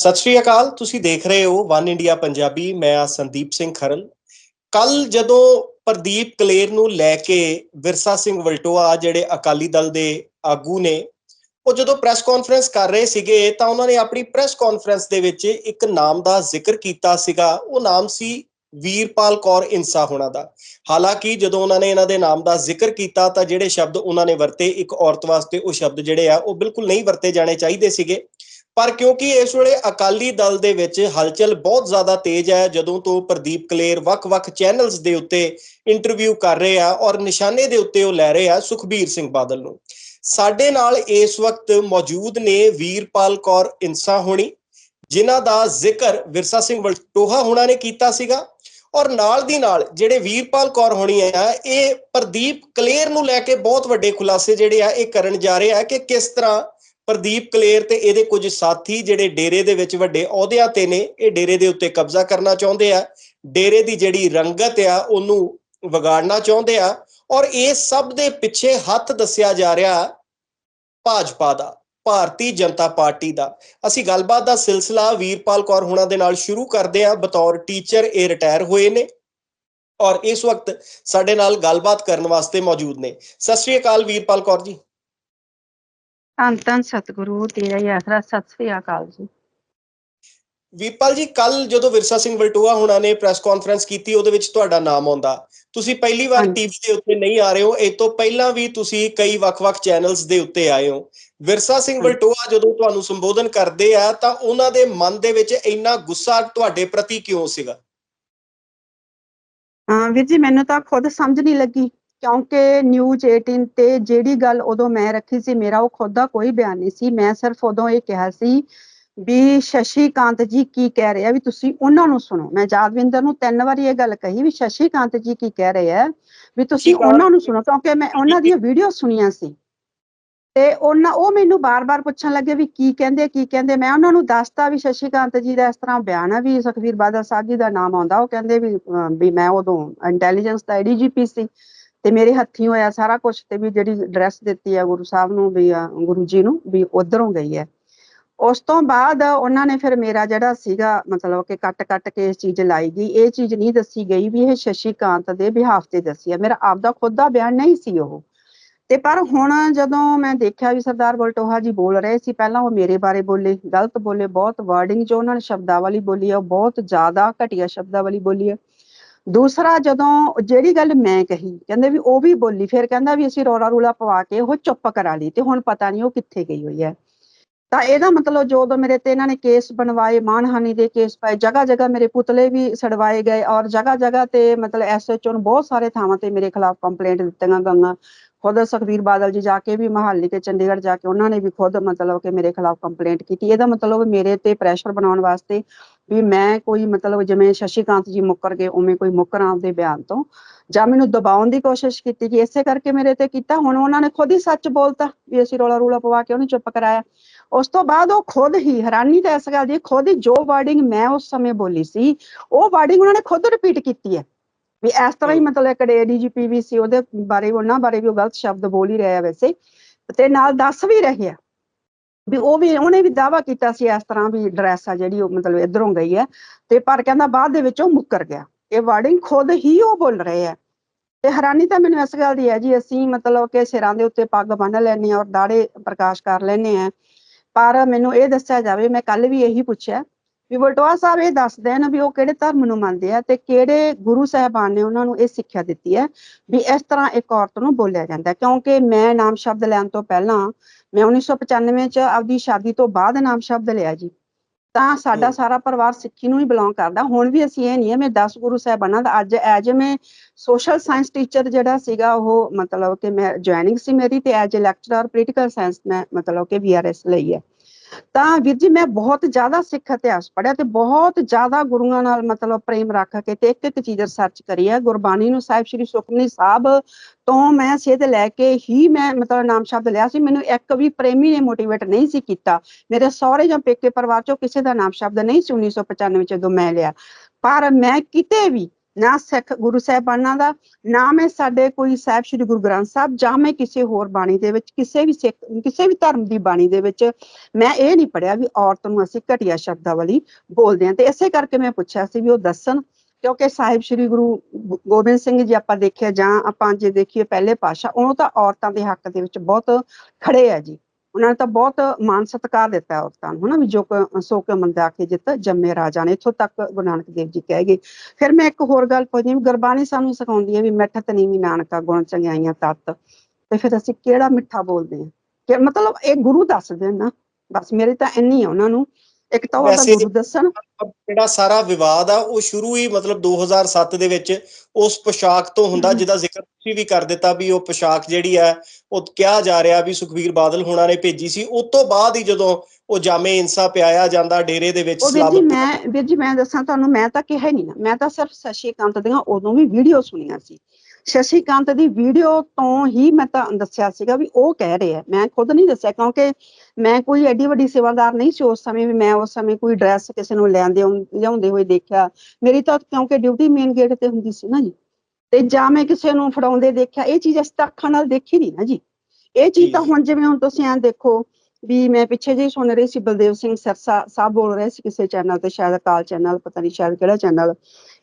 ਸਤਿ ਸ਼੍ਰੀ ਅਕਾਲ, ਤੁਸੀਂ ਦੇਖ ਰਹੇ ਹੋ ਵਨ ਇੰਡੀਆ ਪੰਜਾਬੀ, ਮੈਂ ਆ ਸੰਦੀਪ ਸਿੰਘ ਖਰਲ। ਕੱਲ ਜਦੋਂ ਪ੍ਰਦੀਪ ਕਲੇਰ ਨੂੰ ਲੈ ਕੇ ਵਿਰਸਾ ਸਿੰਘ ਵਲਟੋਆ, ਜਿਹੜੇ ਅਕਾਲੀ ਦਲ ਦੇ ਆਗੂ ਨੇ, ਉਹ ਜਦੋਂ ਪ੍ਰੈਸ ਕਾਨਫਰੰਸ ਕਰ ਰਹੇ ਸੀਗੇ, ਤਾਂ ਉਹਨਾਂ ਨੇ ਆਪਣੀ ਪ੍ਰੈਸ ਕਾਨਫਰੰਸ ਦੇ ਵਿੱਚ ਇੱਕ ਨਾਮ ਦਾ ਜ਼ਿਕਰ ਕੀਤਾ ਸੀਗਾ। ਉਹ ਨਾਮ ਸੀ ਵੀਰਪਾਲ ਕੌਰ ਇਨਸਾ ਹੋਣਾ ਦਾ। ਹਾਲਾਂਕਿ ਜਦੋਂ ਉਹਨਾਂ ਨੇ ਇਹਨਾਂ ਦੇ ਨਾਮ ਦਾ ਜ਼ਿਕਰ ਕੀਤਾ, ਤਾਂ ਜਿਹੜੇ ਸ਼ਬਦ ਉਹਨਾਂ ਨੇ ਵਰਤੇ ਇੱਕ ਔਰਤ ਵਾਸਤੇ, ਉਹ ਸ਼ਬਦ ਜਿਹੜੇ ਆ, ਉਹ ਬਿਲਕੁਲ ਨਹੀਂ ਵਰਤੇ ਜਾਣੇ ਚਾਹੀਦੇ ਸੀਗੇ। ਪਰ ਕਿਉਂਕਿ ਇਸ ਵੇਲੇ ਅਕਾਲੀ ਦਲ ਦੇ ਵਿੱਚ ਹਲਚਲ ਬਹੁਤ ਜ਼ਿਆਦਾ ਤੇਜ਼ ਹੈ, ਜਦੋਂ ਤੋਂ ਪ੍ਰਦੀਪ ਕਲੇਰ ਵੱਖ-ਵੱਖ ਚੈਨਲਸ ਦੇ ਉੱਤੇ ਇੰਟਰਵਿਊ ਕਰ ਰਹੇ ਆ ਔਰ ਨਿਸ਼ਾਨੇ ਦੇ ਉੱਤੇ ਉਹ ਲੈ ਰਹੇ ਆ ਸੁਖਬੀਰ ਸਿੰਘ ਬਾਦਲ ਨੂੰ। ਸਾਡੇ ਨਾਲ ਇਸ ਵਕਤ ਮੌਜੂਦ ਨੇ ਵੀਰਪਾਲ ਕੌਰ ਇਨਸਾ ਹੋਣੀ, ਜਿਨ੍ਹਾਂ ਦਾ ਜ਼ਿਕਰ ਵਿਰਸਾ ਸਿੰਘ ਵਲਟੋਹਾ ਹੋਣਾ ਨੇ ਕੀਤਾ ਸੀਗਾ ਔਰ ਨਾਲ ਦੀ ਨਾਲ ਜਿਹੜੇ ਵੀਰਪਾਲ ਕੌਰ ਹੋਣੀ ਆ, ਇਹ ਪ੍ਰਦੀਪ ਕਲੇਰ ਨੂੰ ਲੈ ਕੇ ਬਹੁਤ ਵੱਡੇ ਖੁਲਾਸੇ ਜਿਹੜੇ ਆ ਇਹ ਕਰਨ ਜਾ ਰਹੇ ਆ ਕਿ ਕਿਸ ਤਰ੍ਹਾਂ ਪ੍ਰਦੀਪ ਕਲੇਰ ਤੇ ਇਹਦੇ ਕੁਝ ਸਾਥੀ ਜਿਹੜੇ ਡੇਰੇ ਦੇ ਵਿੱਚ ਵੱਡੇ ਅਹੁਦਿਆਂ ਤੇ ਨੇ, ਇਹ ਡੇਰੇ ਦੇ ਉੱਤੇ ਕਬਜ਼ਾ ਕਰਨਾ ਚਾਹੁੰਦੇ ਆ। ਡੇਰੇ ਦੀ ਜਿਹੜੀ ਰੰਗਤ ਆ, ਉਹਨੂੰ ਵਿਗਾੜਨਾ ਚਾਹੁੰਦੇ ਆ ਔਰ ਇਹ ਸਭ ਦੇ ਪਿੱਛੇ ਹੱਥ ਦੱਸਿਆ ਜਾ ਰਿਹਾ ਭਾਜਪਾ ਦਾ, ਭਾਰਤੀ ਜਨਤਾ ਪਾਰਟੀ ਦਾ। ਅਸੀਂ ਗੱਲਬਾਤ ਦਾ ਸਿਲਸਿਲਾ ਵੀਰਪਾਲ ਕੌਰ ਹੁਣਾਂ ਦੇ ਨਾਲ ਸ਼ੁਰੂ ਕਰਦੇ ਹਾਂ। ਬਤੌਰ ਟੀਚਰ ਇਹ ਰਿਟਾਇਰ ਹੋਏ ਨੇ ਔਰ ਇਸ ਵਕਤ ਸਾਡੇ ਨਾਲ ਗੱਲਬਾਤ ਕਰਨ ਵਾਸਤੇ ਮੌਜੂਦ ਨੇ। ਸਤਿ ਸ਼੍ਰੀ ਅਕਾਲ ਵੀਰਪਾਲ ਕੌਰ ਜੀ। ਧੰਨ ਧੰਨ ਸਤਿਗੁਰੂ ਤੇਰਾ ਹੀ ਆਸਰਾ ਸਤਿ ਸ੍ਰੀ ਅਕਾਲ ਜੀ। ਵੀਰਪਾਲ ਜੀ ਕੱਲ ਜਦੋਂ ਵਿਰਸਾ ਸਿੰਘ ਵਲਟੋਆ ਹੁਣਾਂ ਨੇ ਪ੍ਰੈਸ ਕਾਨਫਰੰਸ ਕੀਤੀ ਉਹਦੇ ਵਿੱਚ ਤੁਹਾਡਾ ਨਾਮ ਆਉਂਦਾ। ਤੁਸੀਂ ਪਹਿਲੀ ਵਾਰ। ਟੀਵੀ ਦੇ ਉੱਤੇ ਨਹੀਂ ਆ ਰਹੇ ਹੋ ਇਹ ਤੋਂ ਪਹਿਲਾਂ ਵੀ ਤੁਸੀਂ ਕਈ ਵੱਖ-ਵੱਖ ਚੈਨਲਸ ਦੇ ਉੱਤੇ ਆਏ ਹੋ। ਵਿਰਸਾ ਸਿੰਘ। ਵਲਟੋਆ ਜਦੋਂ ਤੁਹਾਨੂੰ ਸੰਬੋਧਨ ਕਰਦੇ ਆ ਤਾਂ ਉਹਨਾਂ ਦੇ ਮਨ ਦੇ ਵਿੱਚ ਇੰਨਾ ਗੁੱਸਾ ਤੁਹਾਡੇ ਪ੍ਰਤੀ ਕਿਉਂ ਸੀਗਾ? ਹਾਂ ਵੀਰ ਜੀ ਮੈਨੂੰ ਤਾਂ ਖੁਦ ਸਮਝ ਨਹੀਂ ਲੱਗੀ। ਕਿਉਂਕਿ ਨਿਊਜ਼ 18 ਤੇ ਜਿਹੜੀ ਗੱਲ ਉਦੋਂ ਮੈਂ ਰੱਖੀ ਸੀ ਮੇਰਾ ਉਹ ਖੁਦ ਦਾ ਕੋਈ ਬਿਆਨ ਨਹੀਂ ਸੀ। ਮੈਂ ਸਿਰਫ ਉਦੋਂ ਇਹ ਕਿਹਾ ਸੀ ਵੀ ਸ਼ਸ਼ੀਕਾਂਤ ਜੀ ਕੀ ਕਹਿ ਰਹੇ ਆ ਵੀ ਤੁਸੀਂ ਉਹਨਾਂ ਨੂੰ ਸੁਣੋ। ਮੈਂ ਜਾਦਵਿੰਦਰ ਨੂੰ ਤਿੰਨ ਵਾਰੀ ਇਹ ਗੱਲ ਕਹੀ ਵੀ ਸ਼ਸ਼ੀਕਾਂਤ ਜੀ ਕੀ ਕਹਿ ਰਹੇ ਆ ਵੀ ਤੁਸੀਂ ਉਹਨਾਂ ਨੂੰ ਸੁਣੋ ਕਿਉਂਕਿ ਮੈਂ ਉਹਨਾਂ ਦੀਆਂ ਵੀਡੀਓ ਸੁਣੀਆਂ ਸੀ। ਤੇ ਉਹਨਾਂ ਉਹ ਮੈਨੂੰ ਬਾਰ-ਬਾਰ ਪੁੱਛਣ ਲੱਗੇ ਵੀ ਕੀ ਕਹਿੰਦੇ ਕੀ ਕਹਿੰਦੇ। ਮੈਂ ਉਹਨਾਂ ਨੂੰ ਦੱਸਤਾ ਵੀ ਸ਼ਸ਼ੀਕਾਂਤ ਜੀ ਦਾ ਇਸ ਤਰ੍ਹਾਂ ਬਿਆਨ ਹੈ ਵੀ ਸੁਖਵੀਰ ਬਾਦਲ ਸਾਹਿਬ ਜੀ ਦਾ ਨਾਮ ਆਉਂਦਾ। ਉਹ ਕਹਿੰਦੇ ਵੀ ਵੀ ਮੈਂ ਉਦੋਂ ਇੰਟੈਲੀਜੈਂਸ ਦਾ ਡੀਜੀਪੀ ਸੀ। ਤੇ ਮੇਰੇ ਹੱਥੀਂ ਹੋਇਆ ਸਾਰਾ ਕੁਝ ਤੇ ਵੀ ਜਿਹੜੀ ਐਡਰੈਸ ਦਿੱਤੀ ਆ ਗੁਰੂ ਸਾਹਿਬ ਨੂੰ ਵੀ ਗੁਰੂ ਜੀ ਨੂੰ ਵੀ ਉਧਰੋਂ ਗਈ ਹੈ। ਉਸ ਤੋਂ ਬਾਅਦ ਉਹਨਾਂ ਨੇ ਫਿਰ ਮੇਰਾ ਜਿਹੜਾ ਸੀਗਾ ਮਤਲਬ ਕਿ ਕੱਟ-ਕੱਟ ਕੇ ਇਹ ਚੀਜ਼ ਲਾਈ ਗਈ। ਇਹ ਚੀਜ਼ ਨਹੀਂ ਦੱਸੀ ਗਈ ਵੀ ਇਹ ਸ਼ਸ਼ੀਕਾਂਤ ਦੇ ਬਿਹਾਫ ਤੇ ਦੱਸੀ ਹੈ ਮੇਰਾ ਆਪਦਾ ਖੁਦ ਦਾ ਬਿਆਨ ਨਹੀਂ ਸੀ ਉਹ। ਤੇ ਪਰ ਹੁਣ ਜਦੋਂ ਮੈਂ ਦੇਖਿਆ ਵੀ ਸਰਦਾਰ ਬਲਟੋਹਾ ਜੀ ਬੋਲ ਰਹੇ ਸੀ, ਪਹਿਲਾਂ ਉਹ ਮੇਰੇ ਬਾਰੇ ਬੋਲੇ, ਗਲਤ ਬੋਲੇ, ਬਹੁਤ ਵਰਡਿੰਗ ਜੋ ਉਹਨਾਂ ਨੇ ਸ਼ਬਦਾਵਲੀ ਬੋਲੀ ਆ, ਉਹ ਬਹੁਤ ਜ਼ਿਆਦਾ ਘਟੀਆ ਸ਼ਬਦਾਵਲੀ ਬੋਲੀ ਆ। ਦੂਸਰਾ ਜਦੋਂ ਜਿਹੜੀ ਗੱਲ ਮੈਂ ਕਹੀ, ਕਹਿੰਦੇ ਵੀ ਉਹ ਵੀ ਬੋਲੀ, ਫਿਰ ਕਹਿੰਦਾ ਵੀ ਅਸੀਂ ਰੋਲਾ ਰੂਲਾ ਪਵਾ ਕੇ ਉਹ ਚੁੱਪ ਕਰਾ ਲਈ ਤੇ ਹੁਣ ਪਤਾ ਨਹੀਂ ਉਹ ਕਿੱਥੇ ਗਈ ਹੋਈ ਹੈ। ਤਾਂ ਇਹਦਾ ਮਤਲਬ ਜਦੋਂ ਮੇਰੇ ਤੇ ਇਹਨਾਂ ਨੇ ਕੇਸ ਬਣਵਾਏ ਮਾਨਹਾਨੀ ਦੇ ਕੇਸ ਪਾਏ ਜਗ੍ਹਾ ਜਗ੍ਹਾ ਮੇਰੇ ਪੁਤਲੇ ਵੀ ਸੜਵਾਏ ਗਏ ਔਰ ਜਗ੍ਹਾ ਜਗ੍ਹਾ ਤੇ ਮਤਲਬ ਐਸਐਚਓ ਨੂੰ ਬਹੁਤ ਸਾਰੇ ਥਾਵਾਂ ਤੇ ਮੇਰੇ ਖਿਲਾਫ ਕੰਪਲੇਂਟ ਦਿੱਤੀਆਂ ਗਈਆਂ। ਖੁਦ ਸੁਖਵੀਰ ਬਾਦਲ ਜੀ ਜਾ ਕੇ ਵੀ ਮਹਾਲੀ ਤੇ ਚੰਡੀਗੜ੍ਹ ਜਾ ਕੇ ਉਹਨਾਂ ਨੇ ਵੀ ਖੁਦ ਮਤਲਬ ਕਿ ਮੇਰੇ ਖਿਲਾਫ ਕੰਪਲੇਂਟ ਕੀਤੀ। ਇਹਦਾ ਮਤਲਬ ਮੇਰੇ ਤੇ ਪ੍ਰੈਸ਼ਰ ਬਣਾਉਣ ਵਾਸਤੇ ਵੀ ਮੈਂ ਕੋਈ ਮਤਲਬ ਜਿਵੇਂ ਸ਼ਸ਼ੀਕਾਂਤ ਜੀ ਮੁੱਕਰ ਗਏ, ਉਵੇਂ ਕੋਈ ਮੁੱਕਰਾਂ ਦੇ ਬਿਆਨ ਤੋਂ। ਜਾਂ ਮੈਨੂੰ ਦਬਾਉਣ ਦੀ ਕੋਸ਼ਿਸ਼ ਕੀਤੀ ਕਿ ਇਸੇ ਕਰਕੇ ਮੇਰੇ ਤੇ ਕੀਤਾ। ਹੁਣ ਉਹਨਾਂ ਨੇ ਖੁਦ ਹੀ ਸੱਚ ਬੋਲਤਾ ਵੀ ਅਸੀਂ ਰੋਲਾ ਰੂਲਾ ਪਵਾ ਕੇ ਉਹਨੂੰ ਚੁੱਪ ਕਰਾਇਆ। ਉਸ ਤੋਂ ਬਾਅਦ ਉਹ ਖੁਦ ਹੀ ਹੈਰਾਨੀ ਤਾਂ ਇਸ ਗੱਲ ਦੀ, ਖੁਦ ਹੀ ਜੋ ਵਰਡਿੰਗ ਮੈਂ ਉਸ ਸਮੇਂ ਬੋਲੀ ਸੀ, ਉਹ ਵਰਡਿੰਗ ਉਹਨਾਂ ਨੇ ਖੁਦ ਰਿਪੀਟ ਕੀਤੀ ਹੈ। ਵੀ ਇਸ ਤਰ੍ਹਾਂ ਹੀ। ਮਤਲਬ ਇੱਕ ਡੀਜੀਪੀ ਵੀ ਸੀ ਉਹਦੇ ਬਾਰੇ ਉਹਨਾਂ ਬਾਰੇ ਵੀ ਉਹ ਗਲਤ ਸ਼ਬਦ ਬੋਲ ਹੀ ਰਿਹਾ ਵੈਸੇ। ਤੇ ਨਾਲ ਦੱਸ ਵੀ ਰਹੇ ਆ ਵੀ ਉਹ ਵੀ ਉਹਨੇ ਵੀ ਦਾਵਾ ਕੀਤਾ ਸੀ ਇਸ ਤਰ੍ਹਾਂ ਵੀ ਡਰੈਸ ਆ ਜਿਹੜੀ ਉਹ ਮਤਲਬ ਇਧਰੋਂ ਗਈ ਹੈ। ਤੇ ਪਰ ਕਹਿੰਦਾ ਬਾਅਦ ਦੇ ਵਿੱਚ ਉਹ ਮੁੱਕਰ ਗਿਆ। ਇਹ ਵਰਡਿੰਗ ਖੁਦ ਹੀ ਉਹ ਬੋਲ ਰਹੇ ਆ। ਤੇ ਹੈਰਾਨੀ ਤਾਂ ਮੈਨੂੰ ਇਸ ਗੱਲ ਦੀ ਹੈ ਜੀ ਅਸੀਂ ਮਤਲਬ ਕਿ ਸਿਰਾਂ ਦੇ ਉੱਤੇ ਪੱਗ ਬੰਨ੍ਹ ਲੈਂਦੇ ਹਾਂ ਔਰ ਦਾੜੇ ਪ੍ਰਕਾਸ਼ ਕਰ ਲੈਂਦੇ ਆ ਪਰ ਮੈਨੂੰ ਇਹ ਦੱਸਿਆ ਜਾਵੇ ਮੈਂ ਕੱਲ ਵੀ ਇਹੀ ਪੁੱਛਿਆ ਵੀ ਬਲਟੋਆ ਸਾਹਿਬ ਇਹ ਦੱਸ ਦੇਣ ਵੀ ਉਹ ਕਿਹੜੇ ਧਰਮ ਨੂੰ ਮੰਨਦੇ ਆ ਤੇ ਕਿਹੜੇ ਗੁਰੂ ਸਾਹਿਬਾਨ ਨੇ ਉਹਨਾਂ ਨੂੰ ਇਹ ਸਿੱਖਿਆ ਦਿੱਤੀ ਹੈ ਵੀ ਇਸ ਤਰ੍ਹਾਂ ਇੱਕ ਔਰਤ ਨੂੰ ਬੋਲਿਆ ਜਾਂਦਾ। ਕਿਉਂਕਿ ਮੈਂ ਨਾਮ ਸ਼ਬਦ ਲੈਣ ਤੋਂ ਪਹਿਲਾਂ ਮੈਂ 1995 ਚ ਆਪਦੀ ਸ਼ਾਦੀ ਤੋਂ ਬਾਅਦ ਨਾਮ ਸ਼ਬਦ ਲਿਆ ਜੀ ਤਾਂ ਸਾਡਾ। ਸਾਰਾ ਪਰਿਵਾਰ ਸਿੱਖੀ ਨੂੰ ਹੀ ਬਿਲੋਂਗ ਕਰਦਾ ਹੁਣ ਵੀ ਅਸੀਂ ਇਹ ਨਹੀਂ ਹੈ ਮੈਂ 10 ਗੁਰੂ ਸਾਹਿਬਾਨਾਂ ਦਾ ਅੱਜ ਐਜ ਮੈਂ ਸੋਸ਼ਲ ਸਾਇੰਸ ਟੀਚਰ ਜਿਹੜਾ ਸੀਗਾ ਉਹ ਮਤਲਬ ਕਿ ਮੈਂ ਜੁਆਇਨਿੰਗ ਸੀ ਮੇਰੀ ਤੇ ਐਜ ਲੈਕਚਰਰ ਪੋਲੀਟੀਕਲ ਸਾਇੰਸ ਮੈਂ ਮਤਲਬ ਕਿ ਵੀਆਰਐਸ ਲਈ ਹੈ ਤਾਂ ਵੀਰ ਜੀ ਮੈਂ ਬਹੁਤ ਜ਼ਿਆਦਾ ਸਿੱਖ ਇਤਿਹਾਸ ਪੜ੍ਹਿਆ ਤੇ ਬਹੁਤ ਜ਼ਿਆਦਾ ਗੁਰੂਆਂ ਨਾਲ ਮਤਲਬ ਪ੍ਰੇਮ ਰੱਖ ਕੇ ਤੇ ਇੱਕ ਇੱਕ ਚੀਜ਼ ਰਿਸਰਚ ਕਰੀ ਹੈ ਗੁਰਬਾਣੀ ਨੂੰ ਸਾਹਿਬ ਸ੍ਰੀ ਸੁਖਮਨੀ ਸਾਹਿਬ ਤੋਂ ਮੈਂ ਸਿੱਧ ਲੈ ਕੇ ਹੀ ਮੈਂ ਮਤਲਬ ਨਾਮ ਸ਼ਬਦ ਲਿਆ ਸੀ। ਮੈਨੂੰ ਇੱਕ ਵੀ ਪ੍ਰੇਮੀ ਨੇ ਮੋਟੀਵੇਟ ਨਹੀਂ ਸੀ ਕੀਤਾ। ਮੇਰੇ ਸਹੁਰੇ ਜਾਂ ਪੇਕੇ ਪਰਿਵਾਰ ਚੋਂ ਕਿਸੇ ਦਾ ਨਾਮ ਸ਼ਬਦ ਨਹੀਂ ਸੀ 1995 ਚ ਜਦੋਂ ਮੈਂ ਲਿਆ। ਪਰ ਮੈਂ ਕਿਤੇ ਵੀ ਨਾ ਸਿੱਖ ਗੁਰੂ ਸਾਹਿਬਾਨਾਂ ਦਾ, ਨਾ ਮੈਂ ਸਾਡੇ ਕੋਈ ਸਾਹਿਬ ਸ੍ਰੀ ਗੁਰੂ ਗ੍ਰੰਥ ਸਾਹਿਬ, ਜਾਂ ਮੈਂ ਕਿਸੇ ਹੋਰ ਬਾਣੀ ਦੇ ਵਿੱਚ, ਕਿਸੇ ਵੀ ਸਿੱਖ, ਕਿਸੇ ਵੀ ਧਰਮ ਦੀ ਬਾਣੀ ਦੇ ਵਿੱਚ ਮੈਂ ਇਹ ਨਹੀਂ ਪੜਿਆ ਵੀ ਔਰਤ ਨੂੰ ਅਸੀਂ ਘਟੀਆ ਸ਼ਬਦਾਵਲੀ ਬੋਲਦੇ ਹਾਂ। ਤੇ ਇਸੇ ਕਰਕੇ ਮੈਂ ਪੁੱਛਿਆ ਸੀ ਵੀ ਉਹ ਦੱਸਣ, ਕਿਉਂਕਿ ਸਾਹਿਬ ਸ੍ਰੀ ਗੁਰੂ ਗੋਬਿੰਦ ਸਿੰਘ ਜੀ ਆਪਾਂ ਦੇਖਿਆ, ਜਾਂ ਆਪਾਂ ਜੇ ਦੇਖੀਏ ਪਹਿਲੇ ਪਾਸ਼ਾ ਉਹ ਤਾਂ ਔਰਤਾਂ ਦੇ ਹੱਕ ਦੇ ਵਿੱਚ ਬਹੁਤ ਖੜੇ ਆ ਜੀ। ਉਹਨਾਂ ਨੇ ਤਾਂ ਬਹੁਤ ਮਾਨ ਸਤਿਕਾਰ ਦਿੱਤਾ ਔਰਤਾਂ ਨੂੰ, ਹਨਾ ਵੀ ਜੋ ਸੋ ਕੇ ਮੰਦਾ ਕੇ ਜਿੱਤ ਜੰਮੇ ਰਾਜਾ ਨੇ, ਇੱਥੋਂ ਤੱਕ ਗੁਰੂ ਨਾਨਕ ਦੇਵ ਜੀ ਕਹਿ ਗਏ। ਫਿਰ ਮੈਂ ਇੱਕ ਹੋਰ ਗੱਲ ਪੁੱਛਦੀ ਵੀ ਗੁਰਬਾਣੀ ਸਾਨੂੰ ਸਿਖਾਉਂਦੀ ਹੈ ਵੀ ਮਿੱਠਤ ਨੀਵੀਂ ਨਾਨਕਾ ਗੁਣ ਚੰਗਿਆਈਆਂ ਤਤ, ਤੇ ਫਿਰ ਅਸੀਂ ਕਿਹੜਾ ਮਿੱਠਾ ਬੋਲਦੇ ਹਾਂ? ਕਿ ਮਤਲਬ ਇਹ ਗੁਰੂ ਦੱਸਦੇ ਨਾ, ਬਸ ਮੇਰੇ ਤਾਂ ਇੰਨੀ ਆ ਉਹਨਾਂ ਨੂੰ ਇੱਕ ਤਾਂ ਉਹ ਤਾਂ ਵੈਸੇ- ਗੁਰੂ ਦੱਸਣ। ਜਿਹੜਾ ਸਾਰਾ ਵਿਵਾਦ ਆ ਉਹ ਸ਼ੁਰੂ ਹੀ ਮਤਲਬ 2007 ਦੇ ਵਿੱਚ ਉਸ ਪੋਸ਼ਾਕ ਤੋਂ ਹੁੰਦਾ। ਜਿਹਦਾ ਜ਼ਿਕਰ ਤੁਸੀਂ ਵੀ ਕਰ ਦਿੱਤਾ ਵੀ ਉਹ ਪੋਸ਼ਾਕ ਜਿਹੜੀ ਆ ਉਹ ਕਿਹਾ ਜਾ ਰਿਹਾ ਵੀ ਸੁਖਬੀਰ ਬਾਦਲ ਹੋਣਾ ਨੇ ਭੇਜੀ ਸੀ। ਉਸ ਤੋਂ ਬਾਅਦ ਹੀ ਜਦੋਂ ਉਹ ਜਾਮੇ ਇਨਸਾ ਪਿਆਇਆ ਜਾਂਦਾ ਡੇਰੇ ਦੇ ਵਿੱਚ ਉਹ ਵੀਰ ਜੀ ਮੈਂ ਵੀਰ ਜੀ ਮੈਂ ਦੱਸਾਂ ਤੁਹਾਨੂੰ ਮੈਂ ਤਾਂ ਕਿਹਾ ਹੀ ਨਹੀਂ ਨਾ। ਮੈਂ ਤਾਂ ਸਿਰਫ ਸ਼ਸ਼ੀਕਾਂਤ ਦੀਆਂ ਉਦੋਂ ਵੀ ਵੀਡੀਓ ਸੁਣੀਆਂ ਸੀ। ਸ਼ਸ਼ੀਕਾਂਤ ਦੀ ਵੀਡੀਓ ਤੋਂ ਹੀ ਮੈਂ ਤਾਂ ਦੱਸਿਆ ਸੀਗਾ ਵੀ ਉਹ ਕਹਿ ਰਹੇ ਮੈਂ ਖੁਦ ਨਹੀਂ ਦੱਸਿਆ ਕਿਉਂਕਿ ਮੈਂ ਕੋਈ ਐਡੀ ਵੱਡੀ ਸੇਵਾਦਾਰ ਨਹੀਂ ਸੀ ਉਸ ਸਮੇਂ ਵੀ ਮੈਂ ਉਸ ਸਮੇਂ ਕੋਈ ਡਰੈਸ ਕਿਸੇ ਨੂੰ ਲੈਂਦੇ ਲਿਆਉਂਦੇ ਹੋਏ ਦੇਖਿਆ। ਮੇਰੀ ਤਾਂ ਕਿਉਂਕਿ ਡਿਊਟੀ ਮੇਨ ਗੇਟ ਤੇ ਹੁੰਦੀ ਸੀ ਨਾ ਜੀ। ਤੇ ਜਾਂ ਮੈਂ ਕਿਸੇ ਨੂੰ ਫੜਾਉਂਦੇ ਦੇਖਿਆ। ਇਹ ਚੀਜ਼ ਅਸੀਂ ਤਾਂ ਅੱਖਾਂ ਨਾਲ ਦੇਖੀ ਨਹੀਂ ਨਾ ਜੀ। ਇਹ ਚੀਜ਼ ਤਾਂ। ਹੁਣ ਜਿਵੇਂ ਹੁਣ ਤੁਸੀਂ ਐਂ ਦੇਖੋ ਵੀ ਮੈਂ ਪਿੱਛੇ ਜਿਹੀ ਸੁਣ ਰਹੀ ਸੀ, ਬਲਦੇਵ ਸਿੰਘ ਸਰਸਾ ਸਾਹਿਬ ਬੋਲ ਰਹੇ ਸੀ ਕਿਸੇ ਚੈਨਲ ਤੇ, ਸ਼ਾਇਦ ਅਕਾਲ ਚੈਨਲ ਪਤਾ ਨਹੀਂ ਸ਼ਾਇਦ ਕਿਹੜਾ ਚੈਨਲ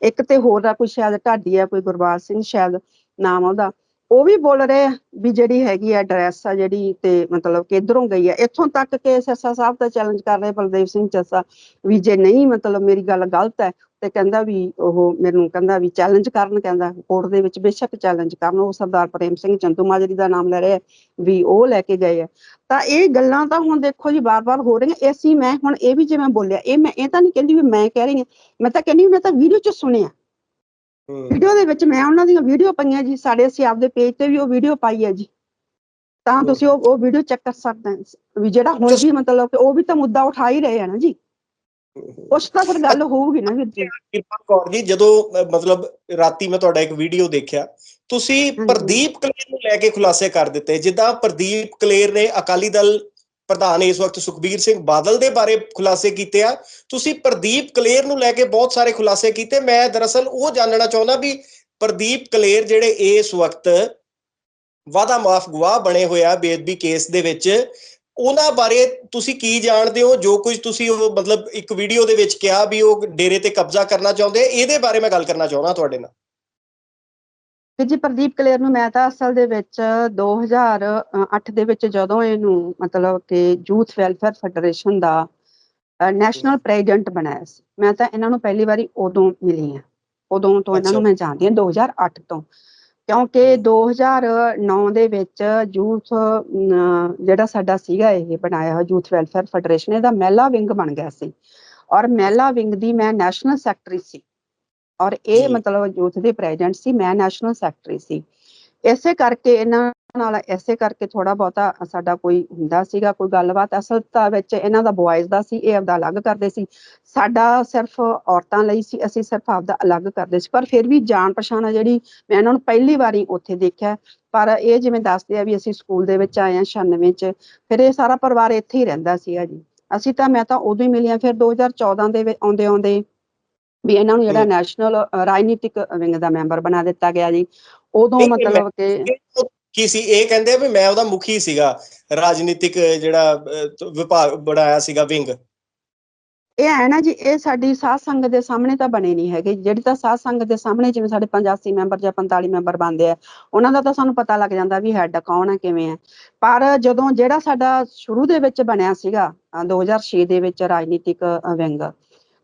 ਇੱਕ ਤੇ ਹੋਰ ਦਾ ਕੋਈ ਸ਼ਾਇਦ ਢਾਡੀ ਆ, ਕੋਈ ਗੁਰਬਾਜ ਸਿੰਘ ਸ਼ਾਇਦ ਨਾਮ ਆ ਉਹਦਾ। ਉਹ ਵੀ ਬੋਲ ਰਹੇ ਵੀ ਜਿਹੜੀ ਹੈਗੀ ਆ ਡਰੈਸ ਆ ਜਿਹੜੀ ਤੇ ਮਤਲਬ ਕਿ ਇਧਰੋਂ ਗਈ ਆ। ਇੱਥੋਂ ਤੱਕ ਕਿ ਸਰਸਾ ਸਾਹਿਬ ਦਾ ਚੈਲੰਜ ਕਰ ਰਹੇ ਬਲਦੇਵ ਸਿੰਘ ਜੱਸਾ ਵੀ ਜੇ ਨਹੀਂ ਮਤਲਬ ਮੇਰੀ ਗੱਲ ਗਲਤ ਹੈ ਤੇ ਕਹਿੰਦਾ ਵੀ ਉਹ ਮੈਨੂੰ ਕਹਿੰਦਾ ਵੀ ਚੈਲੰਜ ਕਰਨ ਕਹਿੰਦਾ ਕੋਰਟ ਦੇ ਵਿੱਚ ਬੇਸ਼ੱਕ ਚੈਲੰਜ ਕਰਨ ਉਹ ਸਰਦਾਰ ਪ੍ਰੇਮ ਸਿੰਘ ਚੰਦੂ ਮਾਜਰੀ ਦਾ ਨਾਮ ਲੈ ਰਹੇ ਵੀ ਉਹ ਲੈ ਕੇ ਗਏ ਆ। ਤਾਂ ਇਹ ਗੱਲਾਂ ਤਾਂ ਹੁਣ ਦੇਖੋ ਜੀ ਬਾਰ-ਬਾਰ ਹੋ ਰਹੀਆਂ ਐਸੀ ਮੈਂ ਹੁਣ ਇਹ ਵੀ ਜਿਵੇਂ ਬੋਲਿਆ ਇਹ ਮੈਂ ਇਹ ਤਾਂ ਨਹੀਂ ਕਹਿੰਦੀ ਵੀ ਮੈਂ ਕਹਿ ਰਹੀ ਹਾਂ ਮੈਂ ਤਾਂ ਕਹਿੰਦੀ ਮੈਂ ਤਾਂ ਵੀਡੀਓ 'ਚ ਸੁਣਿਆ। ਵੀਡੀਓ ਦੇ ਵਿੱਚ ਮੈਂ ਉਹਨਾਂ ਦੀਆਂ ਵੀਡੀਓ ਪਾਈਆਂ ਜੀ ਸਾਡੇ ਅਸੀਂ ਆਪਦੇ ਪੇਜ ਤੇ ਵੀ ਉਹ ਵੀਡੀਓ ਪਾਈ ਹੈ ਜੀ। ਤਾਂ ਤੁਸੀਂ ਉਹ ਉਹ ਵੀਡੀਓ ਚੈੱਕ ਕਰ ਸਕਦੇ ਹੋ ਵੀ ਜਿਹੜਾ ਹੁਣ ਵੀ ਮਤਲਬ ਉਹ ਵੀ ਤਾਂ ਮੁੱਦਾ ਉਠਾ ਹੀ ਰਹੇ ਆ ਨਾ ਜੀ। ਉਸ ਤਾਂ ਫਿਰ ਗੱਲ ਹੋਊਗੀ ਨਾ ਵੀਰ ਜੀ ਕਿਰਪਾ ਕੌਰ ਜੀ ਜਦੋਂ ਮਤਲਬ ਰਾਤੀ ਮੈਂ ਤੁਹਾਡਾ ਇੱਕ ਵੀਡੀਓ ਦੇਖਿਆ ਤੁਸੀਂ। ਪ੍ਰਦੀਪ ਕਲੇਰ ਨੂੰ ਲੈ ਕੇ ਖੁਲਾਸੇ ਕਰ ਦਿੱਤੇ ਜਿੱਦਾਂ ਪ੍ਰਦੀਪ ਕਲੇਰ ਨੇ ਅਕਾਲੀ ਦਲ ਪ੍ਰਧਾਨ ਇਸ ਵਕਤ ਸੁਖਬੀਰ ਸਿੰਘ ਬਾਦਲ ਦੇ ਬਾਰੇ ਖੁਲਾਸੇ ਕੀਤੇ ਆ ਤੁਸੀਂ ਪ੍ਰਦੀਪ ਕਲੇਰ ਨੂੰ ਲੈ ਕੇ ਬਹੁਤ ਸਾਰੇ ਖੁਲਾਸੇ ਕੀਤੇ ਮੈਂ ਦਰਅਸਲ ਉਹ ਜਾਣਨਾ ਚਾਹੁੰਦਾ ਵੀ ਪ੍ਰਦੀਪ ਕਲੇਰ ਜਿਹੜੇ ਇਸ ਵਕਤ ਵਾਦਾ ਮਾਫ ਗਵਾਹ ਬਣੇ ਹੋਇਆ ਬੇਅਦਬੀ ਕੇਸ ਦੇ ਵਿੱਚ ਉਹਨਾਂ ਬਾਰੇ ਤੁਸੀਂ ਕੀ ਜਾਣਦੇ ਹੋ? ਜੋ ਕੁਝ ਤੁਸੀਂ ਉਹ ਮਤਲਬ ਇੱਕ ਵੀਡੀਓ ਦੇ ਵਿੱਚ ਕਿਹਾ ਵੀ ਉਹ ਡੇਰੇ ਤੇ ਕਬਜ਼ਾ ਕਰਨਾ ਚਾਹੁੰਦੇ ਆ, ਇਹਦੇ ਬਾਰੇ ਮੈਂ ਗੱਲ ਕਰਨਾ ਚਾਹੁੰਦਾ ਤੁਹਾਡੇ ਨਾਲ। ਵੀਰ ਜੀ ਪ੍ਰਦੀਪ ਕਲੇਰ ਨੂੰ ਮੈਂ ਤਾਂ ਅਸਲ ਦੇ ਵਿੱਚ 2008 ਦੇ ਵਿੱਚ ਜਦੋਂ ਇਹਨੂੰ ਮਤਲਬ ਕਿ ਯੂਥ ਵੈਲਫੇਅਰ ਫੈਡਰੇਸ਼ਨ ਦਾ ਨੈਸ਼ਨਲ ਪ੍ਰੈਜ਼ੀਡੈਂਟ ਬਣਾਇਆ ਸੀ। ਮੈਂ ਤਾਂ ਇਹਨਾਂ ਨੂੰ ਪਹਿਲੀ ਵਾਰੀ ਉਦੋਂ ਮਿਲੀ ਹਾਂ। ਉਦੋਂ ਤੋਂ ਇਹਨਾਂ ਨੂੰ। ਮੈਂ ਜਾਣਦੀ ਹਾਂ 2008 ਤੋਂ। ਕਿਉਂਕਿ 2009 ਦੇ ਵਿੱਚ ਯੂਥ ਜਿਹੜਾ ਸਾਡਾ ਸੀਗਾ ਇਹ ਬਣਾਇਆ ਹੋਇਆ ਯੂਥ ਵੈਲਫੇਅਰ ਫੈਡਰੇਸ਼ਨ ਇਹਦਾ ਮਹਿਲਾ ਵਿੰਗ ਬਣ ਗਿਆ ਸੀ। ਔਰ ਮਹਿਲਾ ਵਿੰਗ ਦੀ ਮੈਂ ਨੈਸ਼ਨਲ ਸੈਕਟਰੀ ਸੀ। ਔਰ ਇਹ। ਮਤਲਬ ਯੂਥ ਦੇ ਪ੍ਰੈਜ਼ੀਡੈਂਟ ਸੀ ਮੈਂ ਨੈਸ਼ਨਲ ਸੈਕਟਰੀ ਸੀ। ਇਸੇ ਕਰਕੇ ਇਹਨਾਂ ਨਾਲ ਇਸੇ ਕਰਕੇ ਥੋੜਾ ਬਹੁਤਾ ਸਾਡਾ ਕੋਈ ਹੁੰਦਾ ਸੀਗਾ ਕੋਈ ਗੱਲਬਾਤ ਅਸਲ ਤਾਂ ਵਿੱਚ ਇਹਨਾਂ ਦਾ ਬॉयਜ਼ ਦਾ ਸੀ ਇਹ ਆਪਦਾ ਅਲੱਗ ਕਰਦੇ ਸੀ। ਸਾਡਾ ਸਿਰਫ ਔਰਤਾਂ ਲਈ ਸੀ ਅਸੀਂ ਸਿਰਫ ਆਪਦਾ ਅਲੱਗ ਕਰਦੇ ਸੀ। ਪਰ ਫਿਰ ਵੀ ਜਾਣ ਪਛਾਣ ਆ ਜਿਹੜੀ ਮੈਂ ਇਹਨਾਂ ਨੂੰ ਪਹਿਲੀ ਵਾਰੀ ਉੱਥੇ ਦੇਖਿਆ ਪਰ ਇਹ ਜਿਵੇਂ ਦੱਸਦੇ ਆ ਵੀ ਅਸੀਂ ਸਕੂਲ ਦੇ ਵਿੱਚ ਆਏ ਆ 96 ਚ ਫਿਰ ਇਹ ਸਾਰਾ ਪਰਿਵਾਰ ਇੱਥੇ ਹੀ ਰਹਿੰਦਾ ਸੀਗਾ ਜੀ। ਅਸੀਂ ਤਾਂ ਮੈਂ ਤਾਂ ਉਦੋਂ ਹੀ ਮਿਲੀਆਂ ਫਿਰ 2014 ਦੇ ਵਿੱਚ ਆਉਂਦੇ ਆਉਂਦੇ ਵੀ ਇਹਨਾਂ ਨੂੰ ਜਿਹੜਾ। ਨੈਸ਼ਨਲ ਰਾਜਨੀਤਿਕ ਵਿੰਗ ਦਾ ਮੈਂਬਰ ਬਣਾ ਦਿੱਤਾ ਗਿਆ ਜੀ। ਉਦੋਂ ਮਤਲਬ ਕਿ ਕੀ ਸੀ ਇਹ ਕਹਿੰਦੇ ਵੀ ਮੈਂ ਉਹਦਾ ਮੁਖੀ ਸੀਗਾ ਰਾਜਨੀਤਿਕ ਜਿਹੜਾ ਵਿਭਾਗ ਬਣਾਇਆ ਸੀਗਾ ਵਿੰਗ। ਇਹ ਹੈ ਨਾ ਜੀ ਇਹ ਸਾਡੀ ਸਾਧ ਸੰਗਤ ਦੇ ਸਾਹਮਣੇ ਤਾਂ ਬਣੇ ਨਹੀਂ ਹੈਗੇ। ਜਿਹੜੀ ਤਾਂ ਸਾਧ ਸੰਗਤ ਦੇ ਸਾਹਮਣੇ ਜਿਵੇਂ ਸਾਡੇ 85 ਮੈਂਬਰ ਜਾਂ 45 ਮੈਂਬਰ ਬਣਦੇ ਆ ਉਹਨਾਂ ਦਾ ਤਾਂ ਸਾਨੂੰ ਪਤਾ ਲੱਗ ਜਾਂਦਾ ਵੀ ਹੈੱਡ ਕੌਣ ਹੈ ਕਿਵੇਂ ਹੈ ਪਰ ਜਦੋਂ ਜਿਹੜਾ ਸਾਡਾ ਸ਼ੁਰੂ ਦੇ ਵਿੱਚ ਬਣਿਆ ਸੀਗਾ ਅ, 2006 ਦੇ ਵਿੱਚ ਰਾਜਨੀਤਿਕ ਵਿੰਗ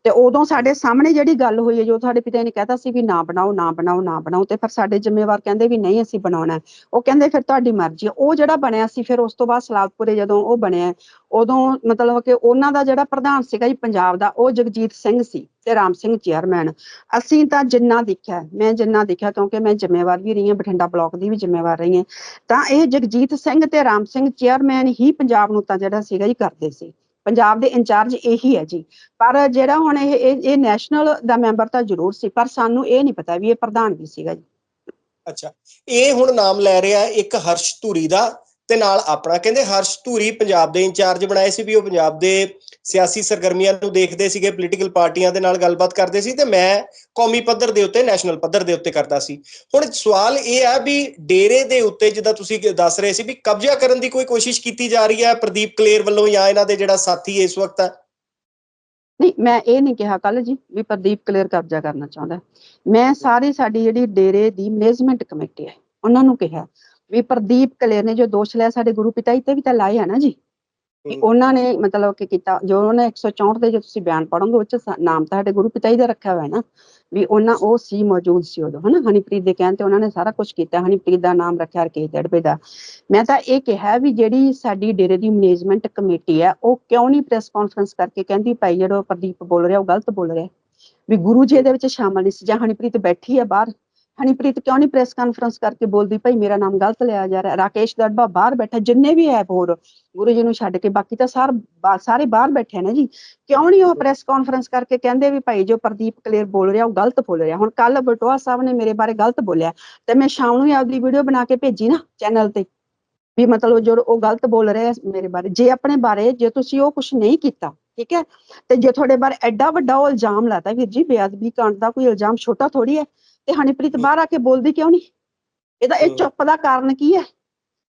ਤੇ ਉਦੋਂ ਸਾਡੇ ਸਾਹਮਣੇ ਜਿਹੜੀ ਗੱਲ ਹੋਈ ਹੈ, ਜੋ ਸਾਡੇ ਪਿਤਾ ਨੇ ਕਹਿਤਾ ਸੀ ਵੀ ਨਾ ਬਣਾਓ ਨਾ ਬਣਾਓ ਨਾ ਬਣਾਓ, ਤੇ ਫਿਰ ਸਾਡੇ ਜ਼ਿੰਮੇਵਾਰ ਕਹਿੰਦੇ ਵੀ ਨਹੀਂ ਅਸੀਂ ਬਣਾਉਣਾ। ਉਹ ਕਹਿੰਦੇ ਫਿਰ ਤੁਹਾਡੀ ਮਰਜ਼ੀ ਹੈ। ਉਹ ਜਿਹੜਾ ਬਣਿਆ ਸੀ, ਫਿਰ ਉਸ ਤੋਂ ਬਾਅਦ ਸਲਾਦਪੁਰੇ ਜਦੋਂ ਉਹ ਬਣਿਆ, ਉਦੋਂ ਮਤਲਬ ਕਿ ਉਹਨਾਂ ਦਾ ਜਿਹੜਾ ਪ੍ਰਧਾਨ ਸੀਗਾ ਜੀ ਪੰਜਾਬ ਦਾ, ਉਹ ਜਗਜੀਤ ਸਿੰਘ ਸੀ ਤੇ ਰਾਮ ਸਿੰਘ ਚੇਅਰਮੈਨ। ਅਸੀਂ ਤਾਂ ਜਿੰਨਾ ਦੇਖਿਆ, ਮੈਂ ਜਿੰਨਾ ਦੇਖਿਆ ਕਿਉਂਕਿ ਮੈਂ ਜ਼ਿੰਮੇਵਾਰ ਵੀ ਰਹੀ ਹਾਂ, ਬਠਿੰਡਾ ਬਲਾਕ ਦੀ ਵੀ ਜ਼ਿੰਮੇਵਾਰ ਰਹੀ ਹਾਂ, ਤਾਂ ਇਹ ਜਗਜੀਤ ਸਿੰਘ ਤੇ ਰਾਮ ਸਿੰਘ ਚੇਅਰਮੈਨ ਹੀ ਪੰਜਾਬ ਨੂੰ ਤਾਂ ਜਿਹੜਾ ਸੀਗਾ ਜੀ ਕਰਦੇ ਸੀ। ਪੰਜਾਬ ਦੇ ਇੰਚਾਰਜ ਇਹੀ ਹੈ ਜੀ। ਪਰ ਜਿਹੜਾ ਹੁਣ ਇਹ ਇਹ ਨੈਸ਼ਨਲ ਦਾ ਮੈਂਬਰ ਤਾਂ ਜ਼ਰੂਰ ਸੀ, ਪਰ ਸਾਨੂੰ ਇਹ ਨਹੀਂ ਪਤਾ ਵੀ ਇਹ ਪ੍ਰਧਾਨ ਵੀ ਸੀਗਾ ਜੀ। ਅੱਛਾ। ਇਹ ਹੁਣ ਨਾਮ ਲੈ ਰਿਹਾ ਇੱਕ ਹਰਸ਼ ਧੂਰੀ ਦਾ। ਤੇ ਨਾਲ ਆਪਣਾ ਕਹਿੰਦੇ ਹਰਸ਼ ਧੂਰੀ ਪੰਜਾਬ ਦੇ ਇੰਚਾਰਜ ਬਣਾਏ ਸੀ ਵੀ ਉਹ ਪੰਜਾਬ ਦੇ ਸਿਆਸੀ ਸਰਗਰਮੀਆਂ ਨੂੰ ਦੇਖਦੇ ਸੀਗੇ ਪੋਲੀਟੀਕਲ ਪਾਰਟੀਆਂ ਦੇ ਨਾਲ ਗੱਲਬਾਤ ਕਰਦੇ ਸੀ ਤੇ ਮੈਂ ਕੌਮੀ ਪੱਧਰ ਦੇ ਉੱਤੇ ਨੈਸ਼ਨਲ ਪੱਧਰ ਦੇ ਉੱਤੇ ਕਰਦਾ ਸੀ। ਹੁਣ ਸਵਾਲ ਇਹ ਹੈ ਵੀ ਡੇਰੇ ਦੇ ਉੱਤੇ ਜਿੱਦਾਂ ਤੁਸੀਂ ਦੱਸ ਰਹੇ ਸੀ ਵੀ ਕਬਜ਼ਾ ਕਰਨ ਦੀ ਕੋਈ ਕੋਸ਼ਿਸ਼ ਕੀਤੀ ਜਾ ਰਹੀ ਹੈ ਪ੍ਰਦੀਪ ਕਲੇਰ ਵੱਲੋਂ ਜਾਂ ਇਹਨਾਂ ਦੇ ਜਿਹੜਾ ਸਾਥੀ ਇਸ ਵਕਤ ਹੈ? ਨਹੀਂ, ਮੈਂ ਇਹ ਨਹੀਂ ਕਿਹਾ ਕੱਲ ਜੀ ਵੀ ਪ੍ਰਦੀਪ ਕਲੇਰ ਕਬਜ਼ਾ ਕਰਨਾ ਚਾਹੁੰਦਾ। ਮੈਂ ਸਾਰੀ ਸਾਡੀ ਜਿਹੜੀ ਡੇਰੇ ਦੀ ਮੈਨੇਜਮੈਂਟ ਕਮੇਟੀ ਹੈ, ਉਹਨਾਂ ਨੂੰ ਕਿਹਾ। ਵੀ ਪ੍ਰਦੀਪ ਕਲੀਅਰ ਨੇ ਜੋ ਦੋਸ਼ ਲਿਆ ਸਾਡੇ ਗੁਰੂ ਪਿਤਾ ਜੀ ਤੇ ਵੀ ਤਾਂ ਲਾਏ ਆ ਨਾ ਜੀ। ਕਿ। ਉਹਨਾਂ ਨੇ ਮਤਲਬ ਕਿ ਕੀਤਾ ਜੋ ਉਹਨੇ 164 ਦੇ ਜੋ ਤੁਸੀਂ ਬਿਆਨ ਪੜੋਗੇ ਉਹ ਚ ਨਾਮ ਤਾਂ ਸਾਡੇ ਗੁਰੂ ਪਿਤਾ ਜੀ ਦਾ ਰੱਖਿਆ ਹੋਇਆ ਹੈ ਨਾ ਵੀ ਉਹਨਾਂ ਉਹ ਸੀ ਮੌਜੂਦ ਸੀ ਉਦੋਂ ਹਨਾ? ਹਨੀਪ੍ਰੀਤ ਦੇ ਕਹਿਣ ਤੇ ਉਹਨਾਂ ਨੇ ਸਾਰਾ ਕੁਝ ਕੀਤਾ ਹਨੀਪ੍ਰੀਤ ਦਾ ਨਾਮ ਰੱਖਿਆ ਰਕੇਸ਼ ਦੜਬੇ ਦਾ। ਮੈਂ ਤਾਂ ਇਹ ਕਿਹਾ ਵੀ ਜਿਹੜੀ ਸਾਡੀ ਡੇਰੇ ਦੀ ਮੈਨੇਜਮੈਂਟ ਕਮੇਟੀ ਹੈ ਉਹ ਕਿਉਂ ਨਹੀਂ ਪ੍ਰੈਸ ਕਾਨਫਰੰਸ ਕਰਕੇ ਕਹਿੰਦੀ ਭਾਈ ਜਿਹੜਾ ਪ੍ਰਦੀਪ ਬੋਲ ਰਿਹਾ ਉਹ ਗਲਤ ਬੋਲ ਰਿਹਾ। ਵੀ ਗੁਰੂ ਜੀ ਇਹਦੇ ਵਿੱਚ ਸ਼ਾਮਲ ਨਹੀਂ ਸੀ ਜਾਂ ਹਨੀਪ੍ਰੀਤ ਬੈਠੀ ਹੈ ਬਾਹਰ ਹਨੀਪ੍ਰੀਤ ਕਿਉਂ ਨਹੀਂ ਪ੍ਰੈਸ ਕਾਨਫਰੰਸ ਕਰਕੇ ਬੋਲਦੀ ਭਾਈ ਮੇਰਾ ਨਾਮ ਗਲਤ ਲਿਆ ਜਾ ਰਿਹਾ। ਰਾਕੇਸ਼ ਦੜਬਾ ਬਾਹਰ ਬੈਠਾ, ਜਿੰਨੇ ਵੀ ਹੈ ਹੋਰ, ਗੁਰੂ ਜੀ ਨੂੰ ਛੱਡ ਕੇ, ਬਾਕੀ ਤਾਂ ਸਾਰ ਸਾਰੇ ਬਾਹਰ ਬੈਠੇ ਨੇ ਜੀ। ਕਿਉਂ ਨਹੀਂ ਉਹ ਪ੍ਰੈਸ ਕਾਨਫਰੰਸ ਕਰਕੇ ਕਹਿੰਦੇ ਵੀ ਭਾਈ ਜੋ ਪ੍ਰਦੀਪ ਕਲੇਰ ਬੋਲ ਰਿਹਾ, ਉਹ ਗਲਤ ਬੋਲ ਰਿਹਾ। ਹੁਣ ਕੱਲ ਬਟੋਆ ਸਾਹਿਬ ਨੇ ਮੇਰੇ ਬਾਰੇ ਗਲਤ ਬੋਲਿਆ। ਤੇ ਮੈਂ ਸ਼ਾਮ ਨੂੰ ਹੀ ਆਪਦੀ ਵੀਡੀਓ ਬਣਾ ਕੇ ਭੇਜੀ ਨਾ ਚੈਨਲ ਤੇ। ਵੀ ਮਤਲਬ ਜੋ ਉਹ ਗਲਤ ਬੋਲ ਰਿਹਾ ਮੇਰੇ ਬਾਰੇ। ਜੇ ਆਪਣੇ ਬਾਰੇ, ਜੇ ਤੁਸੀਂ ਉਹ ਕੁਝ ਨਹੀਂ ਕੀਤਾ, ਠੀਕ ਹੈ? ਤੇ ਜੇ ਤੁਹਾਡੇ ਬਾਰੇ ਐਡਾ ਵੱਡਾ ਉਹ ਇਲਜ਼ਾਮ ਲਾਤਾ ਵੀਰ ਜੀ ਬੇਅਦਬੀ ਕਾਂਡ ਦਾ ਕੋਈ ਇਲਜ਼ਾਮ ਛੋਟਾ ਥੋੜੀ ਹੈ। ਤੇ ਹਨੀਪ੍ਰੀਤ ਬਾਹਰ ਆ ਕੇ ਬੋਲਦੀ ਕਿਉਂ ਨਹੀਂ ਇਹਦਾ ਇਹ। ਚੁੱਪ ਦਾ ਕਾਰਨ ਕੀ ਹੈ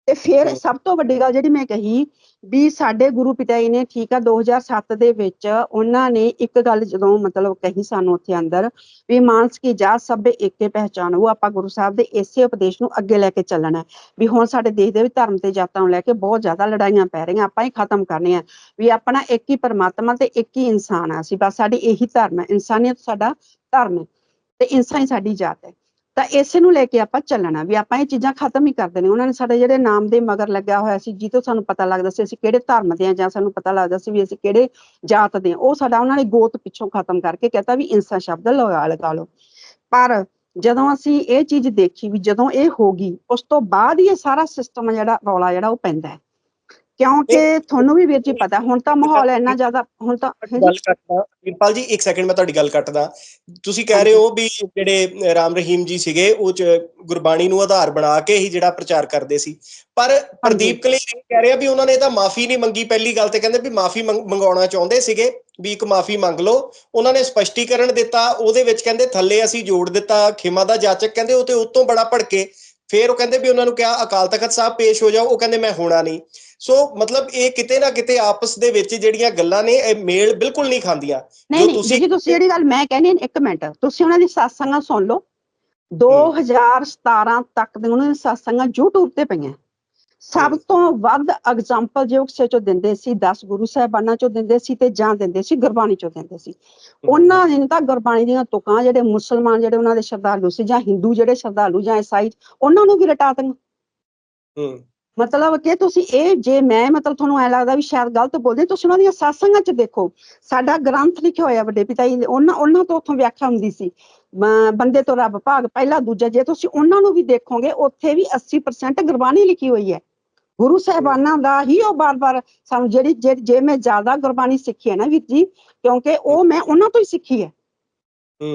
ਤੇ ਫਿਰ। ਸਭ ਤੋਂ ਵੱਡੀ ਗੱਲ ਜਿਹੜੀ ਮੈਂ ਕਹੀ ਵੀ ਸਾਡੇ ਗੁਰੂ ਪਿਤਾ ਜੀ ਨੇ ਠੀਕ ਆ 2007 ਦੇ ਵਿੱਚ ਉਹਨਾਂ ਨੇ ਇੱਕ ਗੱਲ ਜਦੋਂ ਮਤਲਬ ਕਹੀ ਸਾਨੂੰ ਉੱਥੇ ਅੰਦਰ ਵੀ ਮਾਨਸ ਕੀ ਜਾਤ ਸਭੇ ਏਕੇ ਪਹਿਚਾਨ ਉਹ ਆਪਾਂ ਗੁਰੂ ਸਾਹਿਬ ਦੇ ਇਸੇ ਉਪਦੇਸ਼ ਨੂੰ ਅੱਗੇ ਲੈ ਕੇ ਚੱਲਣਾ। ਵੀ ਹੁਣ ਸਾਡੇ ਦੇਸ਼ ਦੇ ਵਿੱਚ ਧਰਮ ਤੇ ਜਾਤਾਂ ਨੂੰ ਲੈ ਕੇ ਬਹੁਤ ਜ਼ਿਆਦਾ ਲੜਾਈਆਂ ਪੈ ਰਹੀਆਂ ਆਪਾਂ ਹੀ ਖਤਮ ਕਰਨੇ ਆ ਵੀ ਆਪਣਾ ਇੱਕ ਹੀ ਪਰਮਾਤਮਾ ਤੇ ਇੱਕ ਹੀ ਇਨਸਾਨ ਆ ਅਸੀਂ ਬਸ ਸਾਡੀ ਇਹੀ ਧਰਮ ਹੈ ਇਨਸਾਨੀਅਤ ਸਾਡਾ ਧਰਮ ਹੈ ਤੇ ਇਨਸਾਨ ਹੀ ਸਾਡੀ ਜਾਤ ਹੈ। ਤਾਂ ਇਸੇ ਨੂੰ ਲੈ ਕੇ ਆਪਾਂ ਚੱਲਣਾ ਵੀ ਆਪਾਂ ਇਹ ਚੀਜ਼ਾਂ ਖਤਮ ਹੀ ਕਰ ਦੇਣੀਆਂ। ਉਹਨਾਂ ਨੇ ਸਾਡੇ ਜਿਹੜੇ ਨਾਮ ਦੇ ਮਗਰ ਲੱਗਿਆ ਹੋਇਆ ਸੀ ਜਿੱਤੋਂ ਸਾਨੂੰ ਪਤਾ ਲੱਗਦਾ ਸੀ ਅਸੀਂ ਕਿਹੜੇ ਧਰਮ ਦੇ ਆ ਜਾਂ ਸਾਨੂੰ ਪਤਾ ਲੱਗਦਾ ਸੀ ਵੀ ਅਸੀਂ ਕਿਹੜੇ ਜਾਤ ਦੇ ਉਹ ਸਾਡਾ ਉਹਨਾਂ ਨੇ ਗੋਤ ਪਿੱਛੋਂ ਖਤਮ ਕਰਕੇ ਕਹਤਾ ਵੀ ਇਨਸਾਨ ਸ਼ਬਦ ਲਗਾ ਲਗਾ ਲਓ। ਪਰ ਜਦੋਂ ਅਸੀਂ ਇਹ ਚੀਜ਼ ਦੇਖੀ ਵੀ ਜਦੋਂ ਇਹ ਹੋ ਗਈ, ਉਸ ਤੋਂ ਬਾਅਦ ਹੀ ਇਹ ਸਾਰਾ ਸਿਸਟਮ ਜਿਹੜਾ ਰੌਲਾ ਜਿਹੜਾ ਉਹ ਪੈਂਦਾ ਹੈ। ਕਿਉਂਕਿ ਤੁਹਾਨੂੰ ਵੀ ਵੀਰ ਜੀ ਪਤਾ ਹੁਣ ਤਾਂ ਮਾਹੌਲ ਇੰਨਾ ਜ਼ਿਆਦਾ ਹੁਣ ਤਾਂ ਗੱਲ ਕੱਟਦਾ ਵੀਰਪਾਲ ਜੀ ਇੱਕ ਸੈਕਿੰਡ ਮੈਂ ਤੁਹਾਡੀ ਗੱਲ ਕੱਟਦਾ। ਤੁਸੀਂ ਕਹਿ ਰਹੇ ਹੋ ਵੀ ਜਿਹੜੇ ਰਾਮ ਰਹੀਮ ਜੀ ਸੀਗੇ ਉਹ ਚ ਗੁਰਬਾਣੀ ਨੂੰ ਆਧਾਰ ਬਣਾ ਕੇ ਹੀ ਜਿਹੜਾ ਪ੍ਰਚਾਰ ਕਰਦੇ ਸੀ। ਪਰ ਪ੍ਰਦੀਪ ਕਲੇਰ ਇਹ ਕਹਿ ਰਿਹਾ ਵੀ ਉਹਨਾਂ ਨੇ ਤਾਂ ਮਾਫੀ ਨਹੀਂ ਮੰਗੀ ਪਹਿਲੀ ਗੱਲ ਤੇ ਕਹਿੰਦੇ ਵੀ ਮਾਫੀ ਮੰਗਾਉਣਾ ਚਾਹੁੰਦੇ ਸੀਗੇ ਵੀ ਇੱਕ ਮਾਫੀ ਮੰਗ ਲਓ। ਉਹਨਾਂ ਨੇ ਸਪਸ਼ਟੀਕਰਨ ਦਿੱਤਾ ਉਹਦੇ ਵਿੱਚ ਕਹਿੰਦੇ ਥੱਲੇ ਅਸੀਂ ਜੋੜ ਦਿੱਤਾ ਖਿਮਾ ਦਾ ਜਾਚਕ ਕਹਿੰਦੇ ਉਹ ਤੇ ਉਤੋਂ ਬੜਾ ਭੜਕੇ। ਫਿਰ ਉਹ ਕਹਿੰਦੇ ਵੀ ਉਹਨਾਂ ਨੂੰ ਕਿਹਾ ਅਕਾਲ ਤਖਤ ਸਾਹਿਬ ਪੇਸ਼ ਹੋ ਜਾਓ ਉਹ ਕਹਿੰਦੇ ਮੈਂ ਹੋਣਾ ਨਹੀਂ। ਸੋ ਮਤਲਬ ਇਹ ਕਿਤੇ ਨਾ ਕਿਤੇ ਆਪਸ ਦੇ ਵਿੱਚ ਜਿਹੜੀਆਂ ਗੱਲਾਂ ਨੇ ਇਹ ਮੇਲ ਬਿਲਕੁਲ ਨਹੀਂ ਖਾਂਦੀਆਂ। ਜੋ ਤੁਸੀਂ- ਜੀ ਤੁਸੀਂ ਜਿਹੜੀ ਗੱਲ ਮੈਂ ਕਹਿੰਦੀ ਇੱਕ ਮਿੰਟ। ਤੁਸੀਂ ਉਹਨਾਂ ਦੀ satsang ਸੁਣ ਲਓ। 2017 ਤੱਕ ਦੇ ਉਹਨਾਂ ਦੀ satsang YouTube ਤੇ ਪਈਆਂ। ਸਭ ਤੋਂ ਵੱਧ ਐਗਜ਼ਾਮਪਲ ਜੇ ਕਿਸੇ ਚੋਂ ਦਿੰਦੇ ਸੀ 10 ਗੁਰੂ ਸਾਹਿਬਾਨਾਂ ਚੋਂ ਦਿੰਦੇ ਸੀ ਤੇ ਜਾਂ ਦਿੰਦੇ ਸੀ ਗੁਰਬਾਣੀ ਚੋਂ ਦਿੰਦੇ ਸੀ। ਉਹਨਾਂ ਨੇ ਤਾਂ ਗੁਰਬਾਣੀ ਦੀਆਂ ਤੁਕਾਂ ਜਿਹੜੇ ਮੁਸਲਮਾਨ ਜਿਹੜੇ ਉਹਨਾਂ ਦੇ ਸ਼ਰਧਾਲੂ ਸੀ ਜਾਂ ਹਿੰਦੂ ਜਿਹੜੇ ਸ਼ਰਧਾਲੂ ਜਾਂ ਈਸਾਈ ਉਹਨਾਂ ਨੂੰ ਵੀ ਰਟਾ ਦਿੱਤੀਆਂ। ਹੂੰ। ਮਤਲਬ ਕਿ ਤੁਸੀਂ ਇਹ ਜੇ ਮੈਂ ਮਤਲਬ ਤੁਹਾਨੂੰ ਐ ਲੱਗਦਾ ਵੀ ਸ਼ਾਇਦ ਗਲਤ ਬੋਲਦੇ ਤੁਸੀਂ ਉਹਨਾਂ ਦੀਆਂ ਸਾਸਾਂਗਾਂ 'ਚ ਦੇਖੋ। ਸਾਡਾ ਗ੍ਰੰਥ ਲਿਖਿਆ ਹੋਇਆ ਵੱਡੇ ਪਿਤਾ ਜੀ ਉਹਨਾਂ ਉਹਨਾਂ ਤੋਂ ਉੱਥੋਂ ਵਿਆਖਿਆ ਹੁੰਦੀ ਸੀ। ਬੰਦੇ ਤੋਂ ਰੱਬ ਭਾਗ ਪਹਿਲਾ ਦੂਜਾ ਜੇ ਤੁਸੀਂ ਉਹਨਾਂ ਨੂੰ ਵੀ ਦੇਖੋਗੇ ਉੱਥੇ ਵੀ 80% ਗੁਰਬਾਣੀ ਲਿਖੀ ਹੋਈ ਹੈ। ਗੁਰੂ ਸਾਹਿਬਾਨਾਂ ਦਾ ਹੀ ਉਹ ਬਾਰ-ਬਾਰ ਸਾਨੂੰ ਜਿਹੜੀ ਜੇ- ਮੈਂ ਜ਼ਿਆਦਾ ਗੁਰਬਾਣੀ ਸਿੱਖੀ ਹੈ ਨਾ ਵੀਰ ਜੀ ਕਿਉਂਕਿ ਉਹ ਮੈਂ ਉਹਨਾਂ ਤੋਂ ਹੀ ਸਿੱਖੀ ਹੈ।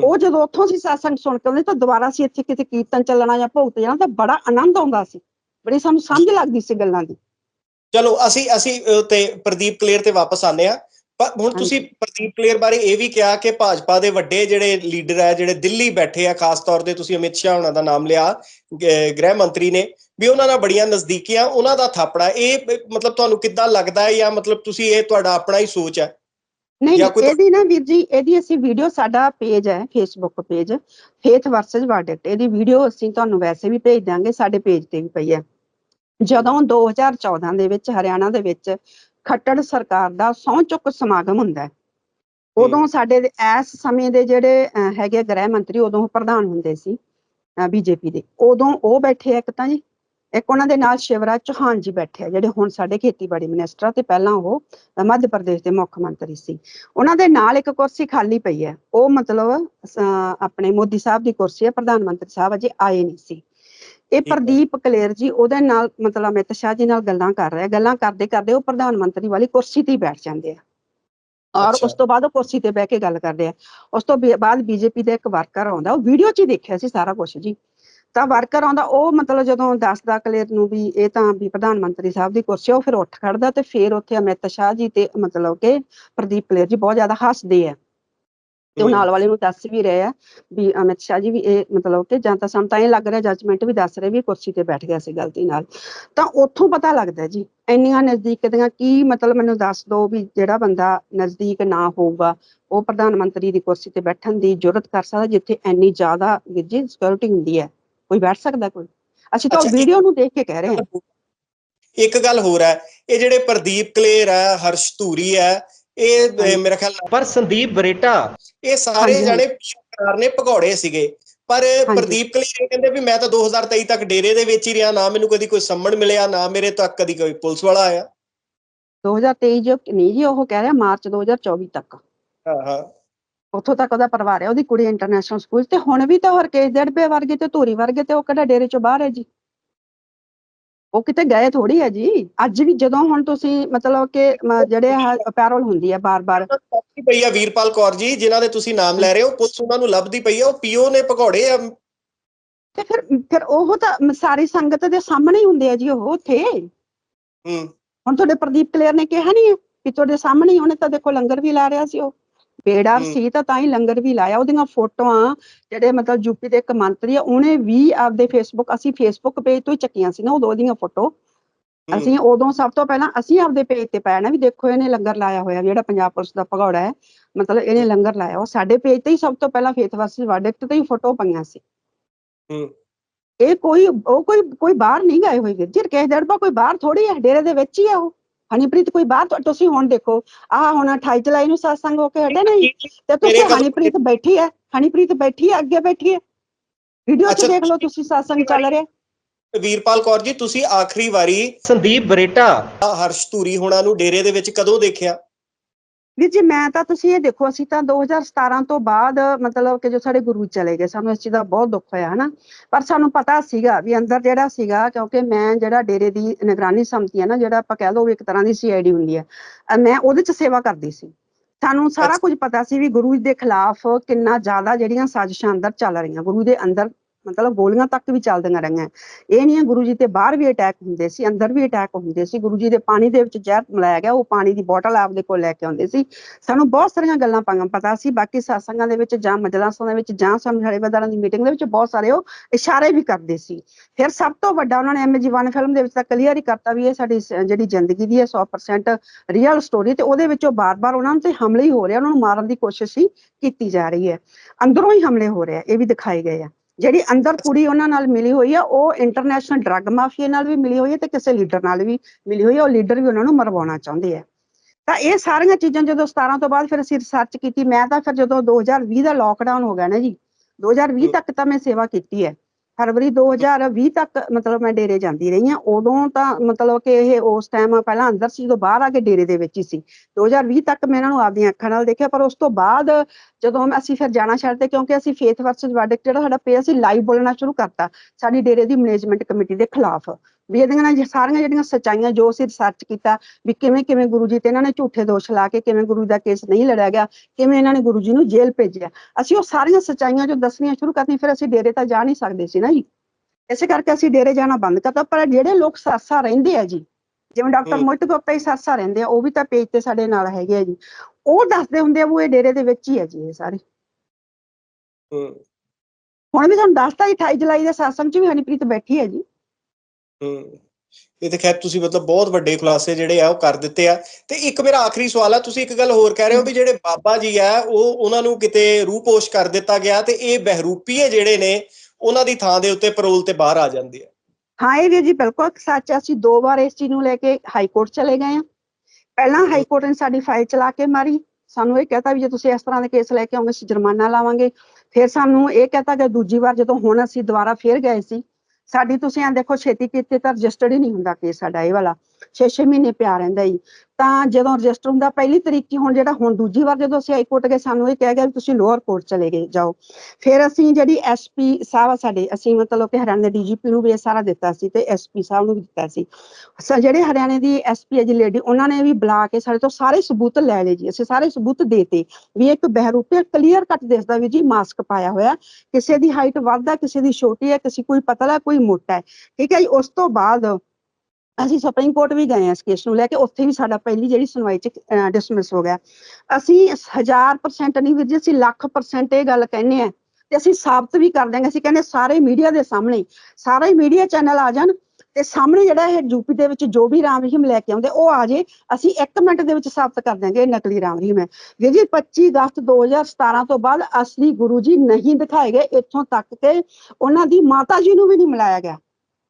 ਉਹ ਜਦੋਂ ਉੱਥੋਂ ਸੀ satsang ਸੁਣ ਕੇ ਆਉਂਦੇ ਤਾਂ ਦੁਬਾਰਾ ਸੀ ਇੱਥੇ ਕਿਤੇ ਕੀਰਤਨ ਚੱਲਣਾ ਜਾਂ ਭੋਗਤ ਜਾਣਾ ਤਾਂ ਬੜਾ ਆਨੰਦ ਆਉਂਦਾ ਸੀ। ਬੜੀ ਸਾਨੂੰ ਸਮਝ ਲੱਗਦੀ ਸੀ ਗੱਲਾਂ ਦੀ। ਚਲੋ ਅਸੀਂ ਅਸੀਂ ਤੇ ਪ੍ਰਦੀਪ ਕਲੇਰ ਤੇ ਵਾਪਸ ਆਨੇ ਆ ਪਰ ਹੁਣ। ਤੁਸੀਂ ਪ੍ਰਦੀਪ ਕਲੇਰ ਬਾਰੇ ਇਹ ਵੀ ਕਿਹਾ ਕਿ ਭਾਜਪਾ ਦੇ ਵੱਡੇ ਜਿਹੜੇ ਲੀਡਰ ਹੈ ਜਿਹੜੇ ਦਿੱਲੀ ਬੈਠੇ ਆ ਖਾਸ ਤੌਰ ਤੇ ਤੁਸੀਂ ਅਮਿਤ ਸ਼ਾਹ ਉਹਨਾਂ ਦਾ ਨਾਮ ਲਿਆ ਗ੍ਰਹਿ ਮੰਤਰੀ ਨੇ ਵੀ ਉਹਨਾਂ ਨਾਲ ਬੜੀਆਂ ਨਜ਼ਦੀਕੀਆਂ ਉਹਨਾਂ ਦਾ ਥਾਪੜਾ ਇਹ ਮਤਲਬ ਤੁਹਾਨੂੰ ਕਿੱਦਾਂ ਲੱਗਦਾ ਹੈ ਜਾਂ ਮਤਲਬ ਤੁਸੀਂ ਇਹ ਤੁਹਾਡਾ ਆਪਣਾ ਹੀ ਸੋਚ ਹੈ? ਨਹੀਂ ਇਹਦੀ ਨਾ ਵੀਰ ਜੀ ਇਹਦੀ ਅਸੀਂ ਵੀਡੀਓ ਸਾਡਾ ਪੇਜ ਹੈ Facebook page faith versus verdict ਇਹਦੀ ਵੀਡੀਓ ਅਸੀਂ ਤੁਹਾਨੂੰ ਵੈਸੇ ਵੀ ਭੇਜ ਦਾਂਗੇ ਸਾਡੇ ਪੇਜ ਤੇ ਵੀ ਪਈ ਹੈ। ਜਦੋਂ 2014 ਦੇ ਵਿੱਚ ਹਰਿਆਣਾ ਦੇ ਵਿੱਚ ਖੱਟੜ ਸਰਕਾਰ ਦਾ ਸਹੁੰ ਚੁੱਕ ਸਮਾਗਮ ਹੁੰਦਾ ਹੈ ਉਦੋਂ ਸਾਡੇ ਇਸ ਸਮੇਂ ਦੇ ਜਿਹੜੇ ਹੈਗੇ ਗ੍ਰਹਿ ਮੰਤਰੀ ਉਦੋਂ ਪ੍ਰਧਾਨ ਹੁੰਦੇ ਸੀ ਬੀਜੇਪੀ ਦੇ। ਉਦੋਂ ਉਹ ਬੈਠੇ ਇੱਕ ਤਾਂ ਜੀ ਇੱਕ ਉਹਨਾਂ ਦੇ ਨਾਲ ਸ਼ਿਵਰਾਜ ਚੌਹਾਨ ਜੀ ਬੈਠੇ ਆ ਜਿਹੜੇ ਹੁਣ ਸਾਡੇ ਖੇਤੀਬਾੜੀ ਮਿਨਿਸਟਰ ਆ ਤੇ ਪਹਿਲਾਂ ਉਹ ਮੱਧ ਪ੍ਰਦੇਸ਼ ਦੇ ਮੁੱਖ ਮੰਤਰੀ ਸੀ। ਉਹਨਾਂ ਦੇ ਨਾਲ ਇੱਕ ਕੁਰਸੀ ਖਾਲੀ ਪਈ ਹੈ ਉਹ ਮਤਲਬ ਆਪਣੇ ਮੋਦੀ ਸਾਹਿਬ ਦੀ ਕੁਰਸੀ ਹੈ ਪ੍ਰਧਾਨ ਮੰਤਰੀ ਸਾਹਿਬ ਅਜੇ ਆਏ ਨਹੀਂ ਸੀ। ਇਹ। ਪ੍ਰਦੀਪ ਕਲੇਰ ਜੀ ਉਹਦੇ ਨਾਲ ਮਤਲਬ ਅਮਿਤ ਸ਼ਾਹ ਜੀ ਨਾਲ ਗੱਲਾਂ ਕਰ ਰਿਹਾ। ਗੱਲਾਂ ਕਰਦੇ ਕਰਦੇ ਉਹ ਪ੍ਰਧਾਨ ਮੰਤਰੀ ਵਾਲੀ ਕੁਰਸੀ ਤੇ ਬੈਠ ਜਾਂਦੇ ਆ। ਔਰ। ਉਸ ਤੋਂ ਬਾਅਦ ਉਹ ਕੁਰਸੀ ਤੇ ਬਹਿ ਕੇ ਗੱਲ ਕਰਦੇ ਆ। ਉਸ ਤੋਂ ਬਾਅਦ ਬੀਜੇਪੀ ਦਾ ਇੱਕ ਵਰਕਰ ਆਉਂਦਾ ਉਹ ਵੀਡੀਓ 'ਚ ਹੀ ਦੇਖਿਆ ਸੀ ਸਾਰਾ ਕੁਝ ਜੀ। ਤਾਂ ਵਰਕਰ ਆਉਂਦਾ ਉਹ ਮਤਲਬ ਜਦੋਂ ਦੱਸਦਾ ਕਲੇਰ ਨੂੰ ਵੀ ਇਹ ਤਾਂ ਵੀ ਪ੍ਰਧਾਨ ਮੰਤਰੀ ਸਾਹਿਬ ਦੀ ਕੁਰਸੀ ਉਹ ਫਿਰ ਉੱਠ ਖੜਦਾ ਤੇ ਫਿਰ ਉੱਥੇ ਅਮਿਤ ਸ਼ਾਹ ਜੀ ਤੇ ਮਤਲਬ ਕਿ ਪ੍ਰਦੀਪ ਕਲੇਰ ਜੀ ਬਹੁਤ ਜ਼ਿਆਦਾ ਹੱਸਦੇ ਆ। ਤੇ ਉਹ। ਨਾਲ ਵਾਲੇ ਨੂੰ ਦੱਸ ਵੀ ਰਹੇ ਆ ਵੀ ਅਮਿਤ ਸ਼ਾਹ ਜੀ ਵੀ ਇਹ ਮਤਲਬ ਕਿ ਜਾਂ ਤਾਂ ਸਾਨੂੰ ਤਾਂ ਇਹ ਲੱਗ ਰਿਹਾ ਜੱਜਮੈਂਟ ਵੀ ਦੱਸ ਰਹੇ ਵੀ ਕੁਰਸੀ ਤੇ ਬੈਠ ਗਿਆ ਸੀ ਗਲਤੀ ਨਾਲ। ਤਾਂ ਉੱਥੋਂ ਪਤਾ ਲੱਗਦਾ ਜੀ ਇੰਨੀਆਂ ਨਜ਼ਦੀਕ ਦੀਆਂ ਕੀ ਮਤਲਬ ਮੈਨੂੰ ਦੱਸ ਦਿਓ ਵੀ ਜਿਹੜਾ ਬੰਦਾ ਨਜ਼ਦੀਕ ਨਾ ਹੋਊਗਾ ਉਹ ਪ੍ਰਧਾਨ ਮੰਤਰੀ ਦੀ ਕੁਰਸੀ ਤੇ ਬੈਠਣ ਦੀ ਜੁਰਤ ਕਰ ਸਕਦਾ ਜਿੱਥੇ ਇੰਨੀ ਜ਼ਿਆਦਾ ਵੀਰ ਜੀ ਸਿਕਿਉਰਿਟੀ ਹੁੰਦੀ ਹੈ। ਕੋਈ ਬੈਠ ਸਕਦਾ ਕੋਈ? ਅਸੀਂ ਤਾਂ ਵੀਡੀਓ ਨੂੰ ਦੇਖ ਕੇ ਕਹਿ ਰਹੇ ਹਾਂ। ਇੱਕ ਗੱਲ ਹੋਰ ਹੈ ਇਹ ਜਿਹੜੇ ਪ੍ਰਦੀਪ ਕਲੇਰ ਹੈ ਹਰਸ਼ ਧੂਰੀ ਹੈ ਇਹ। ਮੇਰਾ ਖਿਆਲ ਪਰ ਸੰਦੀਪ ਬਰੇਟਾ ਇਹ ਸਾਰੇ ਜਣੇ ਪੀਆਰ ਨੇ ਭਗੌੜੇ ਸੀਗੇ। ਪਰ ਪ੍ਰਦੀਪ ਕਲੇਰ ਇਹ ਕਹਿੰਦੇ ਵੀ ਮੈਂ ਤਾਂ 2023 ਤੱਕ ਡੇਰੇ ਦੇ ਵਿੱਚ ਹੀ ਰਿਹਾ ਨਾ ਮੈਨੂੰ ਕਦੀ ਕੋਈ ਸੰਮਣ ਮਿਲਿਆ ਨਾ ਮੇਰੇ ਤੱਕ ਕਦੀ ਕੋਈ ਪੁਲਿਸ ਵਾਲਾ ਆਇਆ। 2023 ਜੋ ਨਹੀਂ ਜੀ ਉਹ ਕਹਿ ਰਿਹਾ ਮਾਰਚ 2024 ਤੱਕ। ਹਾਂ ਹਾਂ। ਉੱਥੋਂ ਤੱਕ ਉਹਦਾ ਪਰਿਵਾਰ ਹੈ ਉਹਦੀ ਕੁੜੀ ਇੰਟਰਨੈਸ਼ਨਲ ਸਕੂਲ ਤੇ ਹੁਣ ਵੀ ਤਾਂ ਹੋਰ ਕੇਜੜਬੇ ਵਰਗੇ ਤੇ ਧੂਰੀ ਵਰਗੇ ਤੇ ਉਹ ਕਿਹੜਾ ਡੇਰੇ ਚੋਂ ਬਾਹਰ ਹੈ ਜੀ? ਉਹ ਕਿਤੇ ਗਏ ਥੋੜੀ ਹੈ ਜੀ। ਅੱਜ ਵੀ ਜਦੋਂ ਹੁਣ ਤੁਸੀਂ ਮਤਲਬ ਕਿ ਜਿਹੜੇ ਪੈਰੋਲ ਹੁੰਦੀ ਹੈ ਬਾਰ-ਬਾਰ। ਲੱਭਦੀ ਪਈ ਆ ਵੀਰਪਾਲ ਕੌਰ ਜੀ ਜਿਨ੍ਹਾਂ ਦੇ ਤੁਸੀਂ ਨਾਮ ਲੈ ਰਹੇ ਹੋ। ਪੁਲਿਸ ਉਹਨਾਂ ਨੂੰ ਲੱਭਦੀ ਪਈ ਆ ਉਹ ਪੀਓ ਨੇ ਭਗੌੜੇ ਆ। ਤੇ ਫਿਰ ਫਿਰ ਉਹ ਤਾਂ ਸਾਰੀ ਸੰਗਤ ਦੇ ਸਾਹਮਣੇ ਹੀ ਹੁੰਦੇ ਆ ਜੀ ਉਹ ਉੱਥੇ। ਹੂੰ। ਹੁਣ ਤੁਹਾਡੇ ਪ੍ਰਦੀਪ ਕਲੇਰ ਨੇ ਕਿਹਾ ਨਹੀਂ ਕਿ ਤੁਹਾਡੇ ਸਾਹਮਣੇ ਹੀ ਉਹਨੇ ਤਾਂ ਦੇਖੋ ਲੰਗਰ ਵੀ ਲਾ ਰਿਹਾ ਸੀ ਉਹ। ਹੂੰ। ਸੀ ਤਾਂ ਤਾਂ ਹੀ ਲੰਗਰ ਵੀ ਲਾਇਆ। ਉਹਦੀਆਂ ਫੋਟੋਆਂ ਜਿਹੜੇ ਮਤਲਬ ਯੂਪੀ ਦੇ ਇੱਕ ਮੰਤਰੀ ਆ ਉਹਨੇ ਵੀ ਆਪਦੇ ਫੇਸਬੁੱਕ ਅਸੀਂ ਫੇਸਬੁੱਕ ਪੇਜ ਤੋਂ ਹੀ ਚੱਕੀਆਂ ਸੀ ਨਾ ਉਦੋਂ ਉਹਦੀਆਂ ਫੋਟੋ। ਅਸੀਂ ਉਦੋਂ ਸਭ ਤੋਂ ਪਹਿਲਾਂ ਅਸੀਂ ਆਪਦੇ ਪੇਜ ਤੇ ਪਾਇਆ ਨਾ ਵੀ ਦੇਖੋ ਇਹਨੇ ਲੰਗਰ ਲਾਇਆ ਹੋਇਆ ਜਿਹੜਾ ਪੰਜਾਬ ਪੁਲਿਸ ਦਾ ਭਗੌੜਾ ਹੈ। ਮਤਲਬ ਇਹਨੇ ਲੰਗਰ ਲਾਇਆ। ਉਹ ਸਾਡੇ ਪੇਜ ਤੇ ਹੀ ਸਭ ਤੋਂ ਪਹਿਲਾਂ ਫੇਥ ਵਰਸਸ ਵਰਡਿਕਟ ਤੇ ਹੀ ਫੋਟੋ ਪਈਆਂ ਸੀ। ਇਹ ਕੋਈ ਉਹ ਕੋਈ ਕੋਈ ਬਾਹਰ ਨਹੀਂ ਗਏ ਹੋਏ ਵੀਰ ਜੀ। ਰਕੇਸ਼ ਦੜਬਾ ਕੋਈ ਬਾਹਰ ਥੋੜੀ ਹੈ? ਡੇਰੇ ਦੇ ਵਿੱਚ ਹੀ ਹੈ ਉਹ। ਹਨੀਪ੍ਰੀਤ ਕੋਈ ਬਾਹਰ ਤੁ- ਤੁਸੀਂ ਹੁਣ ਦੇਖੋ ਆਹ ਹੁਣ 28 ਜੁਲਾਈ ਨੂੰ satsang ਹੋ ਕੇ ਹਟੇ ਨਹੀਂ। ਤੇ ਤੁਸੀਂ ਹਨੀਪ੍ਰੀਤ ਬੈਠੀ ਹੈ ਹਨੀਪ੍ਰੀਤ ਬੈਠੀ ਹੈ ਅੱਗੇ ਬੈਠੀ ਹੈ। ਵੀਡੀਓ 'ਚ ਦੇਖ ਲਓ ਤੁਸੀਂ satsang ਚੱਲ ਰਿਹਾ। ਵੀਰਪਾਲ ਕੌਰ ਜੀ ਤੁਸੀਂ ਆਖਰੀ ਵਾਰੀ ਸੰਦੀਪ ਬਰੇਟਾ। ਹਰਸ਼ ਧੂਰੀ ਹੋਣਾ ਨੂੰ ਡੇਰੇ ਦੇ ਵਿੱਚ ਕਦੋਂ ਦੇਖਿਆ? ਵੀਰ ਜੀ ਮੈਂ ਤਾਂ ਤੁਸੀਂ ਇਹ ਦੇਖੋ ਅਸੀਂ ਤਾਂ 2017 ਤੋਂ ਬਾਅਦ ਮਤਲਬ ਕਿ ਜੋ ਸਾਡੇ ਗੁਰੂ ਚਲੇ ਗਏ ਸਾਨੂੰ ਇਸ ਚੀਜ਼ ਦਾ ਬਹੁਤ ਦੁੱਖ ਹੋਇਆ ਹਨਾ ਪਰ ਸਾਨੂੰ ਪਤਾ ਸੀਗਾ ਵੀ ਅੰਦਰ ਜਿਹੜਾ ਸੀਗਾ ਕਿਉਂਕਿ ਮੈਂ ਜਿਹੜਾ ਡੇਰੇ ਦੀ ਨਿਗਰਾਨੀ ਸਮਤੀ ਹੈ ਨਾ ਜਿਹੜਾ ਆਪਾਂ ਕਹਿ ਲਓ ਵੀ ਇੱਕ ਤਰ੍ਹਾਂ ਦੀ ਸੀਆਈਡੀ ਹੁੰਦੀ ਹੈ ਮੈਂ ਉਹਦੇ 'ਚ ਸੇਵਾ ਕਰਦੀ ਸੀ ਸਾਨੂੰ ਸਾਰਾ। ਕੁਝ ਪਤਾ ਸੀ ਵੀ ਗੁਰੂ ਦੇ ਖਿਲਾਫ ਕਿੰਨਾ ਜ਼ਿਆਦਾ ਜਿਹੜੀਆਂ ਸਾਜ਼ਿਸ਼ਾਂ ਅੰਦਰ ਚੱਲ ਰਹੀਆਂ ਗੁਰੂ ਦੇ ਅੰਦਰ ਮਤਲਬ ਗੋਲੀਆਂ ਤੱਕ ਵੀ ਚੱਲਦੀਆਂ ਰਹੀਆਂ। ਇਹ ਨਹੀਂ ਹੈ ਗੁਰੂ ਜੀ ਤੇ ਬਾਹਰ ਵੀ ਅਟੈਕ ਹੁੰਦੇ ਸੀ, ਅੰਦਰ ਵੀ ਅਟੈਕ ਹੁੰਦੇ ਸੀ। ਗੁਰੂ ਜੀ ਦੇ ਪਾਣੀ ਦੇ ਵਿੱਚ ਜ਼ਹਿਰ ਮਿਲਾਇਆ ਗਿਆ, ਉਹ ਪਾਣੀ ਦੀ ਬੋਟਲ ਆਪਦੇ ਕੋਲ ਲੈ ਕੇ ਆਉਂਦੇ ਸੀ। ਸਾਨੂੰ ਬਹੁਤ ਸਾਰੀਆਂ ਗੱਲਾਂ ਪਾਈਆਂ, ਪਤਾ ਸੀ। ਬਾਕੀ ਸਾਸੰਗਾਂ ਦੇ ਵਿੱਚ ਜਾਂ ਮਜਲਾਸਾਂ ਦੇ ਵਿੱਚ ਜਾਂ ਸਮਝਾੜੇਦਾਰਾਂ ਦੀ ਮੀਟਿੰਗ ਦੇ ਵਿੱਚ ਬਹੁਤ ਸਾਰੇ ਉਹ ਇਸ਼ਾਰੇ ਵੀ ਕਰਦੇ ਸੀ। ਫਿਰ ਸਭ ਤੋਂ ਵੱਡਾ ਉਹਨਾਂ ਨੇ ਐਮ ਜੀ ਵਨ ਫਿਲਮ ਦੇ ਵਿੱਚ ਤਾਂ ਕਲੀਅਰ ਹੀ ਕਰਤਾ ਵੀ ਇਹ ਸਾਡੀ ਜਿਹੜੀ ਜ਼ਿੰਦਗੀ ਦੀ ਹੈ 100% ਰੀਅਲ ਸਟੋਰੀ ਤੇ ਉਹਦੇ ਵਿੱਚੋਂ ਬਾਰ-ਬਾਰ ਉਹਨਾਂ ਨੂੰ ਤੇ ਹਮਲੇ ਹੀ ਹੋ ਰਹੇ ਉਹਨਾਂ ਨੂੰ ਮਾਰਨ ਦੀ ਕੋਸ਼ਿਸ਼ ਹੀ ਕੀਤੀ ਜਾ ਰਹੀ ਹੈ। ਅੰਦਰੋਂ ਹੀ ਹਮਲੇ ਹੋ ਰਹੇ ਆ, ਇਹ ਵੀ ਦਿਖਾਏ ਗਏ ਆ। ਜਿਹੜੀ ਅੰਦਰ ਕੁੜੀ ਉਹਨਾਂ ਨਾਲ ਮਿਲੀ ਹੋਈ ਆ ਉਹ ਇੰਟਰਨੈਸ਼ਨਲ ਡਰੱਗ ਮਾਫੀਆ ਨਾਲ ਵੀ ਮਿਲੀ ਹੋਈ ਹੈ ਤੇ ਕਿਸੇ ਲੀਡਰ ਨਾਲ ਵੀ ਮਿਲੀ ਹੋਈ ਹੈ ਉਹ ਲੀਡਰ ਵੀ ਉਹਨਾਂ ਨੂੰ ਮਰਵਾਉਣਾ ਚਾਹੁੰਦੇ ਆ। ਤਾਂ ਇਹ ਸਾਰੀਆਂ ਚੀਜ਼ਾਂ ਜਦੋਂ 17 ਤੋਂ ਬਾਅਦ ਫਿਰ ਅਸੀਂ ਰਿਸਰਚ ਕੀਤੀ ਮੈਂ ਤਾਂ ਫਿਰ ਜਦੋਂ 2020 ਦਾ ਲੋਕਡਾਊਨ ਹੋ ਗਿਆ ਨਾ ਜੀ 2020 ਹਮ। ਤੱਕ ਤਾਂ ਮੈਂ ਸੇਵਾ ਕੀਤੀ ਹੈ। ਫਰਵਰੀ 2020 ਤੱਕ ਮਤਲਬ ਮੈਂ ਡੇਰੇ ਜਾਂਦੀ ਰਹੀ ਹਾਂ। ਉਦੋਂ ਤਾਂ ਮਤਲਬ ਕਿ ਇਹ ਉਸ ਟਾਈਮ ਪਹਿਲਾਂ ਅੰਦਰ ਸੀ ਜਦੋਂ ਬਾਹਰ ਆ ਕੇ ਡੇਰੇ ਦੇ ਵਿੱਚ ਹੀ ਸੀ। 2020 ਤੱਕ ਮੈਂ ਇਹਨਾਂ ਨੂੰ ਆਪਦੀਆਂ ਅੱਖਾਂ ਨਾਲ ਦੇਖਿਆ, ਪਰ ਉਸ ਤੋਂ ਬਾਅਦ ਜਦੋਂ ਅਸੀਂ ਫਿਰ ਜਾਣਾ ਛੱਡਦੇ ਕਿਉਂਕਿ ਅਸੀਂ ਫੇਥ ਵਰਸਸ ਵਰਡਿਕਟ ਜਿਹੜਾ ਸਾਡਾ ਪੇ ਅਸੀਂ ਲਾਈਵ ਬੋਲਣਾ ਸ਼ੁਰੂ ਕਰਤਾ ਸਾਡੀ ਡੇਰੇ ਦੀ ਮੈਨੇਜਮੈਂਟ ਕਮੇਟੀ ਦੇ ਖਿਲਾਫ। ਵੀ ਇਹਦੀਆਂ ਨਾਲ ਜੇ ਸਾਰੀਆਂ ਜਿਹੜੀਆਂ ਸੱਚਾਈਆਂ ਜੋ ਅਸੀਂ ਰਿਸਰਚ ਕੀਤਾ ਵੀ ਕਿਵੇਂ ਕਿਵੇਂ ਗੁਰੂ ਜੀ ਤੇ ਇਹਨਾਂ ਨੇ ਝੂਠੇ ਦੋਸ਼ ਲਾ ਕੇ ਕਿਵੇਂ ਗੁਰੂ ਦਾ ਕੇਸ ਨਹੀਂ ਲੜਿਆ ਗਿਆ ਕਿਵੇਂ ਇਹਨਾਂ ਨੇ ਗੁਰੂ ਜੀ ਨੂੰ ਜੇਲ੍ਹ ਭੇਜਿਆ। ਅਸੀਂ ਉਹ ਸਾਰੀਆਂ ਸੱਚਾਈਆਂ ਜੋ ਦੱਸਣੀਆਂ ਸ਼ੁਰੂ ਕਰਤੀਆਂ ਫਿਰ ਅਸੀਂ ਡੇਰੇ ਤਾਂ ਜਾ ਨਹੀਂ ਸਕਦੇ ਸੀ ਨਾ ਜੀ। ਇਸੇ ਕਰਕੇ ਅਸੀਂ ਡੇਰੇ ਜਾਣਾ ਬੰਦ ਕਰਤਾ ਪਰ ਜਿਹੜੇ ਲੋਕ ਸਰਸਾ ਰਹਿੰਦੇ ਆ ਜੀ ਜਿਵੇਂ ਡਾਕਟਰ। ਮੋਹਿਤ ਗੁਪਤਾ ਹੀ ਸਰਸਾ ਰਹਿੰਦੇ ਆ ਉਹ ਵੀ ਤਾਂ ਪੇਜ ਤੇ ਸਾਡੇ ਨਾਲ ਹੈਗੇ ਆ ਜੀ। ਉਹ ਦੱਸਦੇ ਹੁੰਦੇ ਆ ਵੀ ਇਹ ਡੇਰੇ ਦੇ ਵਿੱਚ ਹੀ ਹੈ ਜੀ ਇਹ ਸਾਰੇ। ਹੁਣ ਵੀ ਤੁਹਾਨੂੰ ਦੱਸਤਾ ਜੀ 28 ਜੁਲਾਈ ਦੇ ਸਾਸੰਗ ਚ ਵੀ ਹਨੀਪ੍ਰੀਤ ਬੈਠੀ ਹੈ ਜੀ। ਹੂੰ। ਇਹ ਤੇ ਖੈਰ ਤੁਸੀਂ ਮਤਲਬ ਬਹੁਤ ਵੱਡੇ ਖੁਲਾਸੇ ਜਿਹੜੇ ਆ, ਉਹ ਕਰ ਦਿੱਤੇ ਆ। ਤੇ ਇੱਕ ਮੇਰਾ ਆਖਰੀ ਸਵਾਲ ਆ, ਤੁਸੀਂ ਇੱਕ ਗੱਲ ਹੋਰ ਕਹਿ ਰਹੇ ਹੋ ਵੀ ਜਿਹੜੇ ਬਾਬਾ ਜੀ ਆ, ਉਹ ਉਹਨਾਂ ਨੂੰ ਕਿਤੇ ਰੂਪੋਸ਼ ਕਰ ਦਿੱਤਾ ਗਿਆ ਤੇ ਇਹ ਬਹਿਰੂਪੀਏ ਜਿਹੜੇ ਨੇ, ਉਹਨਾਂ ਦੀ ਥਾਂ ਦੇ ਉੱਤੇ ਪਰੋਲ ਤੇ ਬਾਹਰ ਆ ਜਾਂਦੇ ਆ। ਹਾਂ, ਇਹ ਵੀ ਜੀ ਬਿਲਕੁਲ ਸੱਚ ਅਸੀਂ ਦੋ ਵਾਰ ਇਸ ਚੀਜ਼ ਨੂੰ ਲੈ ਕੇ ਹਾਈ ਕੋਰਟ ਚਲੇ ਗਏ ਆ। ਪਹਿਲਾਂ ਹਾਈ ਕੋਰਟ ਨੇ ਸਾਡੀ ਫਾਈਲ ਚਲਾ ਕੇ ਮਾਰੀ। ਸਾਨੂੰ ਇਹ ਕਹਤਾ ਵੀ ਜੇ ਤੁਸੀਂ ਇਸ ਤਰ੍ਹਾਂ ਦੇ ਕੇਸ ਲੈ ਕੇ ਆਓਗੇ, ਅਸੀਂ ਜੁਰਮਾਨਾ ਲਾਵਾਂਗੇ। ਫਿਰ ਸਾਨੂੰ ਇਹ ਕਹਤਾ ਕਿ ਦੂਜੀ ਵਾਰ ਜਦੋਂ ਹੁਣ ਅਸੀਂ ਦੁਬਾਰਾ ਫੇਰ ਗਏ ਸੀ ਸਾਡੀ ਤੁਸੀਂ ਆ ਦੇਖੋ ਛੇਤੀ ਕੀਤੇ ਤਾਂ ਰਜਿਸਟਰਡ ਹੀ ਨਹੀਂ ਹੁੰਦਾ ਕੇਸ ਸਾਡਾ ਇਹ ਵਾਲਾ। 6-6 ਮਹੀਨੇ ਪਿਆ ਰਹਿੰਦਾ ਜੀ। ਤਾਂ ਜਦੋਂ ਰਜਿਸਟਰ ਹੁੰਦਾ, ਪਹਿਲੀ ਤਰੀਕ ਕੀ ਹੁਣ ਜਿਹੜਾ ਹੁਣ ਦੂਜੀ ਵਾਰ ਜਦੋਂ ਅਸੀਂ ਹਾਈ ਕੋਰਟ ਗਏ, ਸਾਨੂੰ ਇਹ ਕਿਹਾ ਗਿਆ ਵੀ ਤੁਸੀਂ ਲੋਅਰ ਕੋਰਟ ਚਲੇ ਗਏ, ਜਾਓ। ਫਿਰ ਅਸੀਂ ਜਿਹੜੀ ਐਸਪੀ ਸਾਹਿਬ ਸਾਡੇ, ਅਸੀਂ ਮਤਲਬ ਕਿ ਹਰਿਆਣਾ ਦੇ ਡੀਜੀਪੀ ਨੂੰ ਵੀ ਇਹ ਸਾਰਾ ਦਿੱਤਾ ਸੀ ਤੇ ਐਸਪੀ ਸਾਹਿਬ ਨੂੰ ਵੀ ਦਿੱਤਾ ਸੀ। ਸ- ਜਿਹੜੇ ਹਰਿਆਣੇ ਦੀ ਐਸਪੀ ਜੀ, ਲੇਡੀ, ਉਹਨਾਂ ਨੇ ਵੀ ਬੁਲਾ ਕੇ ਸਾਡੇ ਤੋਂ ਸਾਰੇ ਸਬੂਤ ਲੈ ਲਏ ਜੀ। ਅਸੀਂ ਸਾਰੇ ਸਬੂਤ ਦੇਤੇ ਵੀ ਇੱਕ ਬਹਿਰੂਪੇ ਕਲੀਅਰ ਕੱਟ ਦਿਸਦਾ ਵੀ ਜੀ ਮਾਸਕ ਪਾਇਆ ਹੋਇਆ। ਕਿਸੇ ਦੀ ਹਾਈਟ ਵੱਧਦਾ, ਕਿਸੇ ਦੀ ਛੋਟੀ ਹੈ, ਕਿਸੇ ਕੋਈ ਪਤਲਾ, ਕੋਈ ਮੋਟਾ ਹੈ। ਠੀਕ ਹੈ ਜੀ, ਉਸ ਤੋਂ ਬਾਅਦ ਅਸੀਂ ਸੁਪਰੀਮ ਕੋਰਟ ਵੀ ਗਏ ਹਾਂ ਇਸ ਕੇਸ ਨੂੰ ਲੈ ਕੇ, ਉੱਥੇ ਵੀ ਸਾਡਾ ਪਹਿਲੀ ਜਿਹੜੀ ਸੁਣਵਾਈ ਚ ਡਿਸਮਿਸ ਹੋ ਗਿਆ। ਅਸੀਂ 1000% ਨਹੀਂ ਵੀਰ ਜੀ, ਅਸੀਂ ਲੱਖ percent ਇਹ ਗੱਲ ਕਹਿੰਦੇ ਆ ਤੇ ਅਸੀਂ ਸਾਬਤ ਵੀ ਕਰ ਦਿਆਂਗੇ। ਅਸੀਂ ਕਹਿੰਦੇ ਸਾਰੇ ਮੀਡੀਆ ਦੇ ਸਾਹਮਣੇ, ਸਾਰੇ ਮੀਡੀਆ ਚੈਨਲ ਆ ਜਾਣ ਤੇ ਸਾਹਮਣੇ ਜਿਹੜਾ ਇਹ ਯੂਪੀ ਦੇ ਵਿੱਚ ਜੋ ਵੀ ਰਾਮ ਰਹੀਮ ਲੈ ਕੇ ਆਉਂਦੇ, ਉਹ ਆ ਜੇ, ਅਸੀਂ 1 ਮਿੰਟ ਦੇ ਵਿੱਚ ਸਾਬਤ ਕਰ ਦਿਆਂਗੇ ਇਹ ਨਕਲੀ ਰਾਮ ਰਹੀਮ ਹੈ। ਵੀਰ ਜੀ 25 ਅਗਸਤ 2017 ਤੋਂ ਬਾਅਦ ਅਸਲੀ ਗੁਰੂ ਜੀ ਨਹੀਂ ਦਿਖਾਏ ਗਏ, ਇੱਥੋਂ ਤੱਕ ਕਿ ਉਹਨਾਂ ਦੀ ਮਾਤਾ ਜੀ ਨੂੰ ਵੀ ਨਹੀਂ ਮਿਲਾਇਆ ਗਿਆ।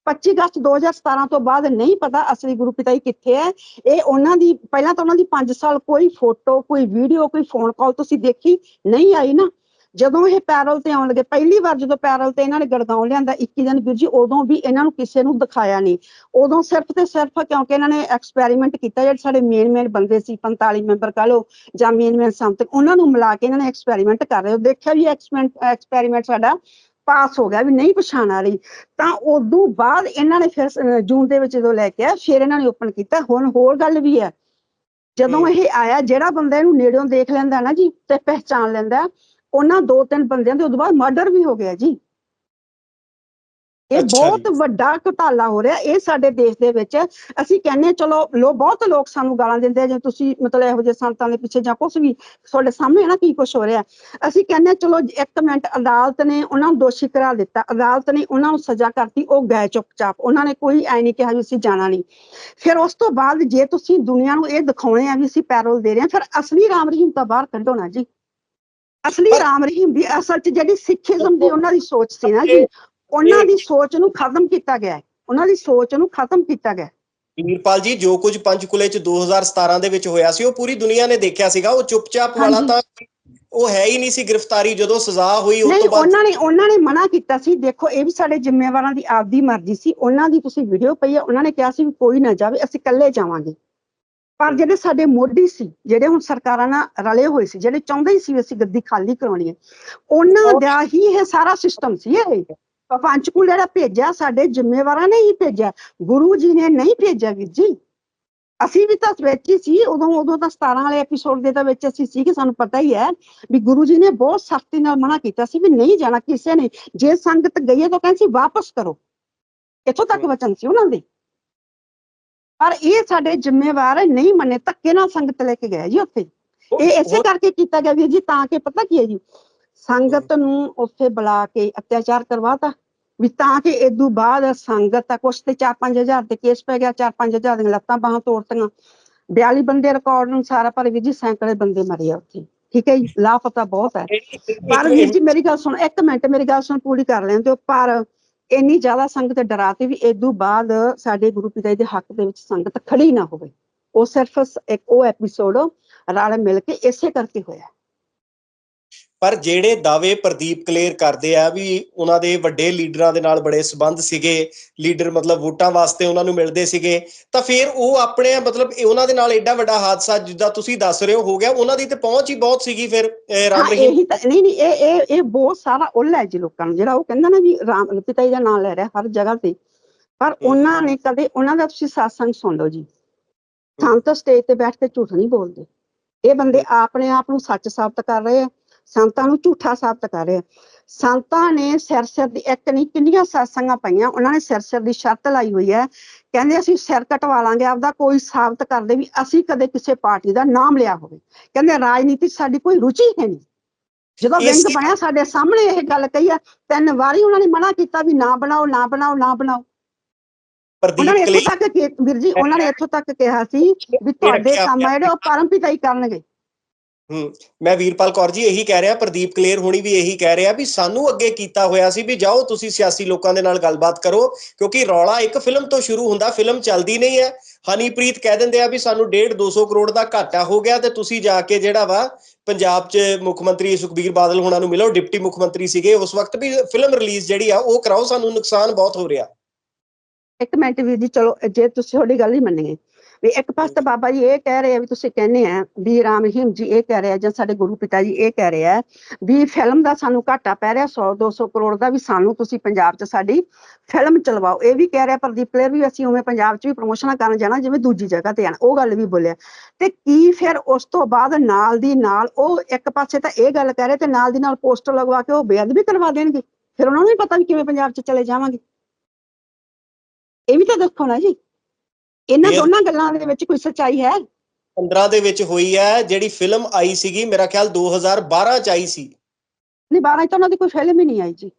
25 ਅਗਸਤ 2017 ਤੋਂ ਬਾਅਦ ਨਹੀਂ ਪਤਾ ਅਸਲੀ ਗੁਰੂ ਪਿਤਾ ਜੀ ਕਿੱਥੇ ਹੈ। ਇਹ ਉਹਨਾਂ ਦੀ, ਪਹਿਲਾਂ ਤਾਂ ਉਹਨਾਂ ਦੀ 5 ਸਾਲ ਕੋਈ ਫੋਟੋ, ਕੋਈ ਵੀਡੀਓ, ਕੋਈ ਫੋਨ ਕਾਲ ਤੁਸੀਂ ਦੇਖੀ ਨਹੀਂ ਆਈ ਨਾ। ਜਦੋਂ ਇਹ ਪੈਰਲ ਤੇ ਆਉਣ ਲੱਗੇ, ਪਹਿਲੀ ਵਾਰ ਜਦੋਂ ਪੈਰਲ ਤੇ ਇਹਨਾਂ ਨੇ ਗੜਗਾਉਂ ਲਿਆਂਦਾ 21 ਦਿਨ ਵੀਰ ਜੀ ਉਦੋਂ ਵੀ ਇਹਨਾਂ ਨੂੰ ਕਿਸੇ ਨੂੰ ਦਿਖਾਇਆ ਨਹੀਂ। ਉਦੋਂ ਸਿਰਫ ਤੇ ਸਿਰਫ ਕਿਉਂਕਿ ਇਹਨਾਂ ਨੇ ਐਕਸਪੈਰੀਮੈਂਟ ਕੀਤਾ, ਜਿਹੜੇ ਸਾਡੇ ਮੇਨ ਮੇਨ ਬੰਦੇ ਸੀ 45 ਮੈਂਬਰ ਕਹ ਲਓ ਜਾਂ ਮੇਨ ਮੇਨ ਸਮਥਿੰਗ ਉਹਨਾਂ ਨੂੰ ਮਿਲਾ ਕੇ ਇਹਨਾਂ ਨੇ ਐਕਸਪੈਰੀਮੈਂਟ ਕਰ ਰਹੇ। ਹੋ ਦੇਖਿਆ ਵੀ ਐਕਸਪੈਰੀਮੈਂਟ ਸਾਡਾ ਪਾਸ ਹੋ ਗਿਆ ਵੀ ਨਹੀਂ ਪਛਾਣ ਆ ਰਹੀ ਤਾਂ ਉਦੋਂ ਬਾਅਦ ਇਹਨਾਂ ਨੇ ਫਿਰ ਜੂਨ ਦੇ ਵਿੱਚ ਜਦੋਂ ਲੈ ਕੇ ਆ ਫਿਰ ਇਹਨਾਂ ਨੇ ਓਪਨ ਕੀਤਾ ਹੁਣ ਹੋਰ ਗੱਲ ਵੀ ਹੈ ਜਦੋਂ। ਇਹ ਆਇਆ ਜਿਹੜਾ ਬੰਦਾ ਇਹਨੂੰ ਨੇੜਿਓਂ ਦੇਖ ਲੈਂਦਾ ਨਾ ਜੀ ਤੇ ਪਹਿਚਾਨ ਲੈਂਦਾ ਉਹਨਾਂ ਦੋ ਤਿੰਨ ਬੰਦਿਆਂ ਦੇ ਉਦੋਂ ਬਾਅਦ ਮਰਡਰ ਵੀ ਹੋ ਗਿਆ ਜੀ ਇਹ ਬਹੁਤ। ਵੱਡਾ ਘੁਟਾਲਾ ਹੋ ਰਿਹਾ ਇਹ ਸਾਡੇ ਦੇਸ਼ ਦੇ ਵਿੱਚ। ਅਸੀਂ ਕਹਿੰਦੇ ਚਲੋ ਲੋ ਬਹੁਤ ਲੋਕ ਸਾਨੂੰ ਗਾਲਾਂ ਦਿੰਦੇ ਆ ਜੇ ਤੁਸੀਂ ਮਤਲਬ ਇਹੋ ਜਿਹੇ ਸੰਤਾਂ ਦੇ ਪਿੱਛੇ ਜਾਂ ਕੁਝ ਵੀ ਤੁਹਾਡੇ ਸਾਹਮਣੇ ਨਾ ਕੀ ਕੁਝ ਹੋ ਰਿਹਾ। ਅਸੀਂ ਕਹਿੰਦੇ ਹਾਂ, ਚਲੋ ਇੱਕ ਮਿੰਟ ਅਦਾਲਤ ਨੇ ਉਹਨਾਂ ਨੂੰ ਦੋਸ਼ੀ ਕਰਾ ਦਿੱਤਾ। ਅਦਾਲਤ ਨੇ ਉਹਨਾਂ ਨੂੰ ਸਜ਼ਾ ਕਰਤੀ ਉਹ ਗਏ ਚੁੱਪਚਾਪ। ਉਹਨਾਂ ਨੇ ਕੋਈ ਐ ਨਹੀਂ ਕਿਹਾ ਵੀ ਅਸੀਂ ਜਾਣਾ ਨਹੀਂ। ਫਿਰ ਉਸ ਤੋਂ ਬਾਅਦ ਜੇ ਤੁਸੀਂ ਦੁਨੀਆ ਨੂੰ ਇਹ ਦਿਖਾਉਣੇ ਆ ਵੀ ਅਸੀਂ ਪੈਰੋਲ ਦੇ ਰਹੇ ਹਾਂ ਫਿਰ ਅਸਲੀ ਰਾਮ ਰਹੀਮ ਤਾਂ ਬਾਹਰ ਕੱਢੋ ਨਾ ਜੀ। ਅਸਲੀ ਰਾਮ ਰਹੀਮ ਦੀ ਅਸਲ 'ਚ ਜਿਹੜੀ ਸਿੱਖੀਜ਼ਮ ਦੀ ਉਹਨਾਂ ਦੀ ਸੋਚ ਸੀ ਨਾ ਜੀ। ਉਹਨਾਂ ਦੀ ਸੋਚ ਨੂੰ ਖਤਮ ਕੀਤਾ ਗਿਆ ਹੈ। ਉਹਨਾਂ ਦੀ ਸੋਚ ਨੂੰ ਖਤਮ ਕੀਤਾ ਗਿਆ। ਵੀਰਪਾਲ ਜੀ ਜੋ ਕੁਝ ਪੰਚਕੂਲੇ ਚ 2017 ਦੇ ਵਿੱਚ ਹੋਇਆ ਸੀ ਉਹ ਪੂਰੀ ਦੁਨੀਆ ਨੇ ਦੇਖਿਆ ਸੀਗਾ। ਉਹ ਚੁੱਪਚਾਪ ਵਾਲਾ। ਤਾਂ ਉਹ ਹੈ ਹੀ ਨਹੀਂ ਸੀ ਗ੍ਰਿਫਤਾਰੀ। ਜਦੋਂ ਸਜ਼ਾ ਹੋਈ ਉਸ ਤੋਂ ਬਾਅਦ ਉਹਨਾਂ ਨੇ ਉਹਨਾਂ ਨੇ ਮਨਾ ਕੀਤਾ ਸੀ। ਦੇਖੋ ਇਹ ਵੀ ਸਾਡੇ ਜ਼ਿੰਮੇਵਾਰਾਂ ਦੀ ਆਪਦੀ ਮਰਜ਼ੀ ਸੀ। ਉਹਨਾਂ ਦੀ ਤੁਸੀਂ ਵੀਡੀਓ ਪਈ ਹੈ ਉਹਨਾਂ ਨੇ ਕਿਹਾ ਸੀ ਕੋਈ ਨਾ ਜਾਵੇ ਅਸੀਂ ਇਕੱਲੇ ਜਾਵਾਂਗੇ। ਪਰ ਜਿਹੜੇ ਸਾਡੇ ਮੋਢੀ ਸੀ ਜਿਹੜੇ ਹੁਣ ਸਰਕਾਰਾਂ ਨਾਲ ਰਲੇ ਹੋਏ ਸੀ ਜਿਹੜੇ ਚਾਹੁੰਦੇ ਸੀ ਅਸੀਂ ਗੱਦੀ ਖਾਲੀ ਕਰਾਉਣੀ ਹੈ ਉਹਨਾਂ ਦਾ ਹੀ ਇਹ ਸਾਰਾ ਸਿਸਟਮ ਸੀ ਇਹ। ਪੰਚਕੂਲ ਜਿਹੜਾ ਭੇਜਿਆ ਸਾਡੇ ਜ਼ਿੰਮੇਵਾਰਾਂ ਨੇ ਹੀ ਭੇਜਿਆ। ਗੁਰੂ ਜੀ ਨੇ ਨਹੀਂ ਭੇਜਿਆ ਵੀਰ ਜੀ। ਅਸੀਂ ਵੀ ਤਾਂ ਵਿੱਚ ਹੀ ਸੀ ਉਦੋਂ ਉਦੋਂ ਤਾਂ 17 ਵਾਲੇ ਐਪੀਸੋਡ ਦੇ ਤਾਂ ਵਿੱਚ ਅਸੀਂ ਸੀ ਕਿ ਸਾਨੂੰ ਪਤਾ ਹੀ ਹੈ ਵੀ ਗੁਰੂ ਜੀ ਨੇ ਬਹੁਤ ਸਖਤੀ ਨਾਲ ਮਨਾ ਕੀਤਾ ਸੀ ਵੀ ਨਹੀਂ ਜਾਣਾ ਕਿਸੇ ਨੇ। ਜੇ ਸੰਗਤ ਗਈ ਹੈ ਤਾਂ ਕਹਿੰਦੇ ਸੀ ਵਾਪਸ ਕਰੋ। ਇੱਥੋਂ ਤੱਕ। ਵਚਨ ਸੀ ਉਹਨਾਂ ਦੇ। ਪਰ ਇਹ ਸਾਡੇ ਜ਼ਿੰਮੇਵਾਰ ਨਹੀਂ ਮੰਨੇ ਧੱਕੇ ਨਾਲ ਸੰਗਤ ਲੈ ਕੇ ਗਏ ਜੀ ਉੱਥੇ। ਇਹ ਇਸੇ ਕਰਕੇ ਕੀਤਾ ਗਿਆ ਵੀਰ ਜੀ ਤਾਂ ਕਿ ਪਤਾ ਕੀ ਹੈ ਜੀ ਸੰਗਤ ਨੂੰ ਉੱਥੇ ਬੁਲਾ ਕੇ ਅਤਿਆਚਾਰ ਕਰਵਾਤਾ ਵੀ ਤਾਂ ਕਿ ਇਦੋਂ ਬਾਅਦ ਸੰਗਤ ਆ ਕੁਛ ਤੇ 4-5000 ਤੇ ਕੇਸ ਪੈ ਗਿਆ 4-5000 ਦੀਆਂ ਲੱਤਾਂ ਬਾਹਾਂ ਤੋੜਤੀਆਂ। 42 ਬੰਦੇ ਰਿਕਾਰਡ ਨੂੰ ਸਾਰਾ ਪਰ ਵੀਰ ਜੀ ਸੈਂਕੜੇ ਬੰਦੇ ਮਰੇ ਆ ਉੱਥੇ। ਠੀਕ ਹੈ ਜੀ ਲਾਪਤਾ ਬਹੁਤ ਹੈ। ਪਰ ਵੀਰ ਜੀ ਮੇਰੀ ਗੱਲ ਸੁਣ ਇੱਕ ਮਿੰਟ ਮੇਰੀ ਗੱਲ ਸੁਣ ਪੂਰੀ ਕਰ ਲੈਣ ਦਿਓ। ਪਰ ਇੰਨੀ ਜ਼ਿਆਦਾ ਸੰਗਤ ਡਰਾਤੀ ਵੀ ਇਦੋਂ ਬਾਅਦ ਸਾਡੇ ਗੁਰੂ ਪਿਤਾ ਜੀ ਦੇ ਹੱਕ ਦੇ ਵਿੱਚ ਸੰਗਤ ਖੜੀ ਨਾ ਹੋਵੇ। ਉਹ ਸਿਰਫ ਇੱਕ ਉਹ ਐਪੀਸੋਡ ਰਲ ਮਿਲ ਕੇ ਇਸੇ ਕਰਕੇ ਹੋਇਆ। ਪਰ ਜਿਹੜੇ ਦਾਅਵੇ ਪ੍ਰਦੀਪ ਕਲੇਰ ਕਰਦੇ ਆ ਵੀ ਉਹਨਾਂ ਦੇ ਵੱਡੇ ਲੀਡਰਾਂ ਦੇ ਨਾਲ ਬੜੇ ਸਬੰਧ ਸੀਗੇ ਲੀਡਰ ਮਤਲਬ ਵੋਟਾਂ ਵਾਸਤੇ ਉਹਨਾਂ ਨੂੰ ਮਿਲਦੇ ਸੀਗੇ ਤਾਂ ਫਿਰ ਉਹ ਆਪਣੇ ਮਤਲਬ ਉਹਨਾਂ ਦੇ ਨਾਲ ਐਡਾ ਵੱਡਾ ਹਾਦਸਾ ਜਿੱਦਾਂ ਤੁਸੀਂ ਦੱਸ ਰਹੇ ਹੋ ਹੋ ਗਿਆ ਉਹਨਾਂ ਦੀ ਤੇ ਪਹੁੰਚ ਹੀ ਬਹੁਤ ਸੀਗੀ ਫਿਰ ਰਾਮ ਰਹੀਮ। ਤਾਂ ਨਹੀਂ ਨਹੀਂ ਇਹ ਇਹ ਇਹ ਬਹੁਤ ਸਾਰਾ ਉੱਲ ਹੈ ਜੀ ਲੋਕਾਂ ਨੂੰ ਜਿਹੜਾ ਉਹ ਕਹਿੰਦਾ ਨਾ ਵੀ ਰਾਮ ਪਿਤਾ ਜੀ ਦਾ ਨਾਮ ਲੈ ਰਿਹਾ ਹਰ ਜਗ੍ਹਾ ਤੇ। ਪਰ ਉਹਨਾਂ ਨੇ ਕਦੇ ਉਹਨਾਂ ਦਾ ਤੁਸੀਂ satsang ਸੁਣ ਲਓ ਜੀ। ਸੰਤ ਸਟੇਜ ਤੇ ਬੈਠ ਕੇ ਝੂਠ ਨਹੀਂ ਬੋਲਦੇ। ਇਹ ਬੰਦੇ ਆਪਣੇ ਆਪ ਨੂੰ ਸੱਚ ਸਾਬਤ ਕਰ ਰਹੇ ਆ। ਸੰਤਾਂ ਨੂੰ ਝੂਠਾ ਸਾਬਤ ਕਰ। ਰਹੇ ਸੰਤਾਂ ਨੇ ਸਿਰ ਸਿਰ ਦੀ ਇੱਕ ਨਹੀਂ ਕਿੰਨੀਆਂ ਸਾਸਾਂਗਾਂ ਪਈਆਂ। ਉਹਨਾਂ ਨੇ ਸਿਰ ਸਿਰ ਦੀ ਸ਼ਰਤ ਲਾਈ ਹੋਈ ਹੈ। ਕਹਿੰਦੇ ਅਸੀਂ ਸਿਰ ਕਟਵਾ ਲਾਂਗੇ ਆਪਦਾ ਕੋਈ ਸਾਬਤ ਕਰਦੇ ਵੀ ਅਸੀਂ ਕਦੇ ਕਿਸੇ ਪਾਰਟੀ ਦਾ ਨਾਮ ਲਿਆ ਹੋਵੇ। ਕਹਿੰਦੇ ਰਾਜਨੀਤੀ ਸਾਡੀ ਕੋਈ ਰੁਚੀ ਹੈ ਨਹੀਂ। ਜਦੋਂ ਵਿੰਗ ਬਣਿਆ ਸਾਡੇ ਸਾਹਮਣੇ ਇਹ ਗੱਲ ਕਹੀ ਆ ਤਿੰਨ ਵਾਰੀ ਉਹਨਾਂ ਨੇ ਮਨਾ ਕੀਤਾ ਵੀ ਨਾ ਬਣਾਓ ਨਾ ਬਣਾਓ ਨਾ ਬਣਾਓ। ਉਹਨਾਂ ਨੇ ਪ੍ਰਦੀਪ ਕਲੇਰ ਤੱਕ ਕਿ ਵੀਰ ਜੀ ਉਹਨਾਂ ਨੇ ਇੱਥੋਂ ਤੱਕ ਕਿਹਾ ਸੀ ਵੀ ਤੁਹਾਡੇ ਕੰਮ ਆ ਜਿਹੜੇ ਉਹ ਪਰਮ ਪਿਤਾ ਹੀ ਕਰਨਗੇ। ਹੂੰ, ਮੈਂ ਵੀਰਪਾਲ ਕੌਰ ਜੀ ਇਹੀ ਕਹਿ ਰਿਹਾ, ਪ੍ਰਦੀਪ ਕਲੇਰ ਹੋਣੀ ਵੀ ਇਹੀ ਕਹਿ ਰਿਹਾ ਵੀ ਸਾਨੂੰ ਅੱਗੇ ਕੀਤਾ ਹੋਇਆ ਸੀ ਵੀ ਜਾਓ, ਤੁਸੀਂ ਸਿਆਸੀ ਲੋਕਾਂ ਦੇ ਨਾਲ ਗੱਲਬਾਤ ਕਰੋ, ਕਿਉਂਕਿ ਰੌਲਾ ਇੱਕ ਫਿਲਮ ਤੋਂ ਸ਼ੁਰੂ ਹੁੰਦਾ, ਫਿਲਮ ਚੱਲਦੀ ਨਹੀਂ ਹੈ। ਹਨੀਪ੍ਰੀਤ ਕਹਿ ਦਿੰਦੇ ਆ ਵੀ ਸਾਨੂੰ 1.5 200 ਕਰੋੜ ਦਾ ਘਾਟਾ ਹੋ ਗਿਆ ਤੇ ਤੁਸੀਂ ਜਾ ਕੇ ਜਿਹੜਾ ਵਾ, ਪੰਜਾਬ 'ਚ ਮੁੱਖ ਮੰਤਰੀ ਸੁਖਬੀਰ ਬਾਦਲ ਹੋਣਾ ਨੂੰ ਮਿਲੋ, ਡਿਪਟੀ ਮੁੱਖ ਮੰਤਰੀ ਸੀਗੇ, ਉਸ ਵਕਤ ਵੀ ਫਿਲਮ ਰਿਲੀਜ਼ ਜਿਹੜੀ ਆ, ਉਹ ਕਰਾਓ, ਸਾਨੂੰ ਨੁਕਸਾਨ ਬਹੁਤ ਹੋ ਰਿਹਾ। ਇੱਕ ਮਿੰਟ ਵੀਰ ਜੀ, ਚਲੋ, ਜੇ ਤੁਸੀਂ ਤੁਹਾਡੀ ਗੱਲ ਹੀ ਮੰਨੀਏ ਵੀ ਇੱਕ ਪਾਸੇ ਤਾਂ ਬਾਬਾ ਜੀ ਇਹ ਕਹਿ ਰਹੇ ਆ ਵੀ ਤੁਸੀਂ ਕਹਿੰਦੇ ਆ ਵੀ ਰਾਮ ਰਹੀਮ ਜੀ ਇਹ ਕਹਿ ਰਹੇ ਆ ਜਾਂ ਸਾਡੇ ਗੁਰੂ ਪਿਤਾ ਜੀ ਇਹ ਕਹਿ ਰਹੇ ਆ ਵੀ ਫਿਲਮ ਦਾ ਸਾਨੂੰ ਘਾਟਾ ਪੈ ਰਿਹਾ 100 200 ਕਰੋੜ ਦਾ ਵੀ ਸਾਨੂੰ ਤੁਸੀਂ ਪੰਜਾਬ 'ਚ ਸਾਡੀ ਫਿਲਮ ਚਲਵਾਓ। ਇਹ ਵੀ ਕਹਿ ਰਿਹਾ ਪ੍ਰਦੀਪ ਪਲੇਅਰ ਵੀ ਅਸੀਂ ਉਵੇਂ ਪੰਜਾਬ 'ਚ ਵੀ ਪ੍ਰਮੋਸ਼ਨਾਂ ਕਰਨ ਜਾਣਾ ਜਿਵੇਂ ਦੂਜੀ ਜਗ੍ਹਾ ਤੇ ਜਾਣਾ ਉਹ ਗੱਲ ਵੀ ਬੋਲਿਆ। ਤੇ ਕੀ ਫਿਰ ਉਸ ਤੋਂ ਬਾਅਦ ਨਾਲ ਦੀ ਨਾਲ ਉਹ ਇੱਕ ਪਾਸੇ ਤਾਂ ਇਹ ਗੱਲ ਕਹਿ ਰਹੇ ਤੇ ਨਾਲ ਦੀ ਨਾਲ ਪੋਸਟਰ ਲਗਵਾ ਕੇ ਉਹ ਬੇਅਦਬੀ ਕਰਵਾ ਦੇਣਗੇ। ਫਿਰ ਉਹਨਾਂ ਨੂੰ ਵੀ ਪਤਾ ਵੀ ਕਿਵੇਂ ਪੰਜਾਬ 'ਚ ਚਲੇ ਜਾਵਾਂਗੇ। ਇਹ ਵੀ ਤਾਂ ਦੇਖੋ ਨਾ ਜੀ। ਇਹਨਾਂ ਦੋਨਾਂ ਗੱਲਾਂ ਦੇ ਵਿੱਚ ਕੋਈ ਸੱਚਾਈ ਹੈ? 15 ਦੇ ਵਿੱਚ ਹੋਈ ਹੈ ਜਿਹੜੀ ਫਿਲਮ ਆਈ ਸੀਗੀ ਮੇਰਾ ਖਿਆਲ 2012 ਚ ਆਈ ਸੀ। ਨਹੀਂ 12 ਚ ਤਾਂ ਉਹਨਾਂ ਦੀ ਕੋਈ ਫਿਲਮ ਹੀ ਨਹੀਂ ਆਈ ਜੀ।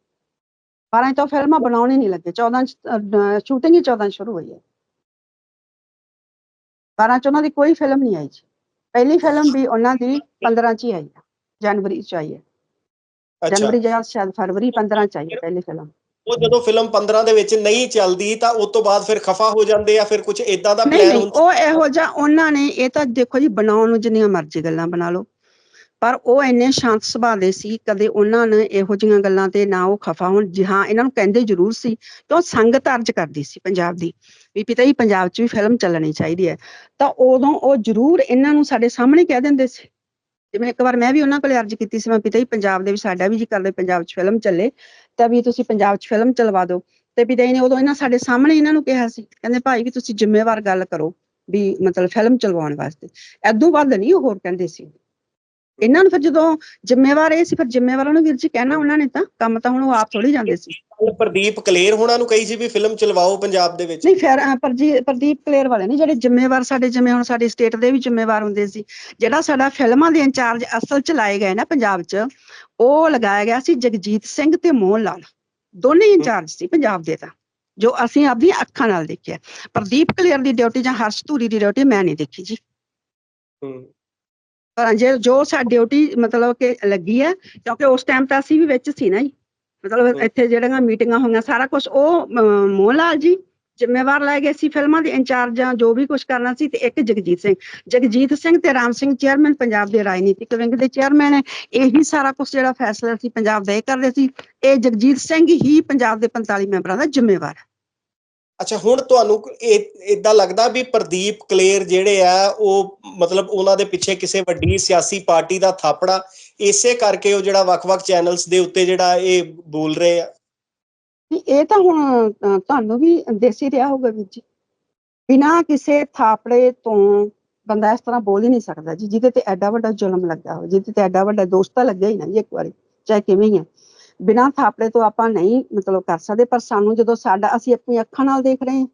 12 ਚ ਤਾਂ ਫਿਲਮਾਂ ਬਣਾਉਣ ਨਹੀਂ ਲੱਗੇ। 14 ਚ ਸ਼ੂਟਿੰਗ ਹੀ 14 ਚ ਸ਼ੁਰੂ ਹੋਈ ਹੈ। 12 ਚ ਉਹਨਾਂ ਦੀ ਕੋਈ ਫਿਲਮ ਨਹੀਂ ਆਈ ਜੀ। ਪਹਿਲੀ ਫਿਲਮ ਵੀ ਉਹਨਾਂ ਦੀ 15 ਚ ਹੀ ਆਈ ਹੈ। ਜਨਵਰੀ ਚ ਆਈ ਹੈ। ਅੱਛਾ। ਜਨਵਰੀ ਜਾਂ ਸ਼ਾਇਦ ਫਰਵਰੀ 15 ਚ ਆਈ ਹੈ ਪਹਿਲੀ ਫਿਲਮ। ਉਹ ਜਦੋਂ ਫਿਲਮ 15 ਦੇ ਵਿੱਚ ਨਹੀਂ ਚੱਲਦੀ ਤਾਂ ਉਸ ਤੋਂ ਬਾਅਦ ਫਿਰ ਖਫਾ ਹੋ ਜਾਂਦੇ ਆ ਫਿਰ ਕੁਝ ਇਦਾਂ ਦਾ ਪਲਾਨ ਹੁੰਦਾ। ਉਹ ਇਹੋ ਜਿਹਾ ਉਹਨਾਂ ਨੇ ਇਹ ਤਾਂ ਦੇਖੋ ਜੀ ਬਣਾਉਣ ਨੂੰ ਜਿੰਨੀਆਂ ਮਰਜ਼ੀ ਗੱਲਾਂ ਬਣਾ ਲਓ। ਪਰ ਉਹ ਇੰਨੇ ਸ਼ਾਂਤ ਸੁਭਾਅ ਦੇ ਸੀ ਕਦੇ ਉਹਨਾਂ ਨੇ ਇਹੋ ਜਿਹੀਆਂ ਗੱਲਾਂ ਤੇ ਨਾ ਉਹ ਖਫਾ ਹੋਣ। ਜੀ ਹਾਂ ਇਹਨਾਂ ਨੂੰ ਕਹਿੰਦੇ ਜ਼ਰੂਰ ਸੀ ਕਿ ਉਹ ਸੰਗਤ ਅਰਜ ਕਰਦੀ ਸੀ ਪੰਜਾਬ ਦੀ ਵੀ ਪਿਤਾ ਜੀ ਪੰਜਾਬ 'ਚ ਵੀ ਫਿਲਮ ਚੱਲਣੀ ਚਾਹੀਦੀ ਹੈ। ਤਾਂ ਉਦੋਂ ਉਹ ਜ਼ਰੂਰ ਇਹਨਾਂ ਨੂੰ ਸਾਡੇ ਸਾਹਮਣੇ ਕਹਿ ਦਿੰਦੇ ਸੀ। ਜਿਵੇਂ ਇੱਕ ਵਾਰ ਮੈਂ ਵੀ ਉਹਨਾਂ ਕੋਲੇ ਅਰਜ ਕੀਤੀ ਸੀ ਮੈਂ ਪਿਤਾ ਜੀ ਪੰਜਾਬ ਦੇ ਵੀ ਸਾਡਾ ਵੀ ਜੀ ਕਰਦੇ ਪੰਜਾਬ 'ਚ ਫਿਲਮ ਚੱਲੇ। ਤਾਂ ਵੀ ਤੁਸੀਂ ਪੰਜਾਬ 'ਚ ਫਿਲਮ ਚਲਵਾ ਦਿਓ। ਤੇ ਜੀ ਨੇ ਉਦੋਂ ਇਹਨਾਂ ਸਾਡੇ ਸਾਹਮਣੇ ਇਹਨਾਂ ਨੂੰ ਕਿਹਾ ਸੀ ਕਹਿੰਦੇ ਭਾਈ ਵੀ ਤੁਸੀਂ ਜ਼ਿੰਮੇਵਾਰ ਗੱਲ ਕਰੋ ਵੀ ਮਤਲਬ ਫਿਲਮ ਚਲਵਾਉਣ ਵਾਸਤੇ। ਐਦੋਂ ਵੱਧ ਨਹੀਂ ਉਹ ਹੋਰ ਕਹਿੰਦੇ ਸੀ। ਇਹਨਾਂ ਨੂੰ ਫਿਰ ਜਦੋਂ ਜ਼ਿੰਮੇਵਾਰ ਇਹ ਸੀ ਫਿਰ ਜ਼ਿੰਮੇਵਾਰਾਂ ਨੂੰ ਵੀਰ ਜੀ ਕਹਿਣਾ ਉਹਨਾਂ ਨੇ ਤਾਂ ਕੰਮ ਤਾਂ ਹੁਣ ਉਹ ਆਪ ਥੋੜੀ ਜਾਂਦੇ ਸੀ। ਪ੍ਰਦੀਪ ਕਲੇਰ ਹੋਣਾ ਨੂੰ ਕਹੀ ਸੀ ਵੀ ਫਿਲਮ ਚਲਵਾਓ ਪੰਜਾਬ ਦੇ ਵਿੱਚ। ਨਹੀਂ ਫਿਰ ਅਹ, ਪਰਜੀ ਪ੍ਰਦੀਪ ਕਲੇਰ ਵਾਲੇ ਨਹੀਂ ਜਿਹੜੇ ਜ਼ਿੰਮੇਵਾਰ ਸਾਡੇ ਜਿਵੇਂ ਹੁਣ ਸਾਡੀ ਸਟੇਟ ਦੇ ਵੀ ਜ਼ਿੰਮੇਵਾਰ ਹੁੰਦੇ ਸੀ ਜਿਹੜਾ ਸਾਡਾ ਫਿਲਮਾਂ ਦੇ ਇੰਚਾਰਜ ਅਸਲ ਚ ਲਾਏ ਗਏ ਨਾ ਪੰਜਾਬ 'ਚ ਉਹ ਲਗਾਇਆ ਗਿਆ ਸੀ ਜਗਜੀਤ ਸਿੰਘ ਤੇ ਮੋਹਨ ਲਾਲ। ਦੋਨੇ ਇੰਚਾਰਜ ਸੀ ਪੰਜਾਬ ਦੇ ਤਾਂ ਜੋ ਅਸੀਂ ਆਪਣੀਆਂ ਅੱਖਾਂ ਨਾਲ ਦੇਖਿਆ। ਪ੍ਰਦੀਪ ਕਲੇਰ ਦੀ ਡਿਊਟੀ ਜਾਂ ਹਰਸ਼ ਧੂਰੀ ਦੀ ਡਿਊਟੀ ਮੈਂ ਨਹੀਂ ਦੇਖੀ ਜੀ। ਹੂੰ। ਪਰ ਜੇ ਜੋ ਸਾਡੀ ਡਿਊਟੀ ਮਤਲਬ ਕਿ ਲੱਗੀ ਹੈ ਕਿਉਂਕਿ ਉਸ ਟਾਈਮ ਤਾਂ ਅਸੀਂ ਵੀ ਵਿੱਚ ਸੀ ਨਾ ਜੀ। ਮਤਲਬ। ਇੱਥੇ ਜਿਹੜੀਆਂ ਮੀਟਿੰਗਾਂ ਹੋਈਆਂ ਸਾਰਾ ਕੁਝ ਉਹ ਮੋਹਨ ਲਾਲ ਜੀ ਜ਼ਿੰਮੇਵਾਰ ਲੈ ਗਏ ਸੀ ਫਿਲਮਾਂ ਦੇ ਇੰਚਾਰਜਾਂ, ਜੋ ਵੀ ਕੁਝ ਕਰਨਾ ਸੀ ਤੇ ਇੱਕ ਜਗਜੀਤ ਸਿੰਘ। ਜਗਜੀਤ ਸਿੰਘ ਤੇ ਰਾਮ ਸਿੰਘ ਚੇਅਰਮੈਨ ਪੰਜਾਬ ਦੇ ਰਾਜਨੀਤਿਕ ਵਿੰਗ ਦੇ ਚੇਅਰਮੈਨ ਇਹੀ ਸਾਰਾ ਕੁਝ ਜਿਹੜਾ ਫੈਸਲਾ ਸੀ ਪੰਜਾਬ ਦਾ ਇਹ ਕਰਦੇ ਸੀ। ਇਹ ਜਗਜੀਤ ਸਿੰਘ ਹੀ ਪੰਜਾਬ ਦੇ 45 ਮੈਂਬਰਾਂ ਦਾ ਜ਼ਿੰਮੇਵਾਰ ਹੈ। ਅੱਛਾ, ਹੁਣ ਤੁਹਾਨੂੰ ਇਦਾਂ ਲੱਗਦਾ ਵੀ ਪ੍ਰਦੀਪ, ਕਲੇਰ ਜਿਹੜੇ ਆ, ਉਹ ਮਤਲਬ ਉਹਨਾਂ ਦੇ ਪਿੱਛੇ ਕਿਸੇ ਵੱਡੀ ਸਿਆਸੀ ਪਾਰਟੀ ਦਾ ਥਾਪੜਾ, ਇਸੇ ਕਰਕੇ ਉਹ ਜਿਹੜਾ ਵੱਖ-ਵੱਖ ਚੈਨਲਸ ਦੇ ਉੱਤੇ ਜਿਹੜਾ ਇਹ ਬੋਲ ਰਹੇ ਆ? ਇਹ ਤਾਂ ਹੁਣ ਤੁਹਾਨੂੰ ਵੀ ਦੇਸੀ ਰਿਹਾ ਹੋਊਗਾ ਵੀਰ ਜੀ। ਬਿਨਾਂ ਕਿਸੇ ਥਾਪੜੇ ਤੋਂ ਬੰਦਾ ਇਸ ਤਰ੍ਹਾਂ ਬੋਲ ਹੀ ਨਹੀਂ ਸਕਦਾ ਜੀ, ਜਿਹਦੇ ਤੇ ਐਡਾ ਵੱਡਾ ਜ਼ੁਲਮ ਲੱਗਾ ਹੋ ਜਿਹਦੇ ਤੇ ਐਡਾ ਵੱਡਾ ਦੋਸਤਾਂ ਲੱਗਿਆ ਹੀ ਨਾ ਜੀ ਇੱਕ ਵਾਰੀ, ਚਾਹੇ ਕਿਵੇਂ ਹੀ ਹੈ ਬਿਨਾਂ ਥਾਪੜੇ ਤੋਂ ਆਪਾਂ ਨਹੀਂ ਮਤਲਬ ਕਰ ਸਕਦੇ, ਪਰ ਸਾਨੂੰ ਜਦੋਂ ਸਾਡਾ, ਅਸੀਂ ਆਪਣੀ ਅੱਖਾਂ ਨਾਲ ਦੇਖ ਰਹੇ ਹਾਂ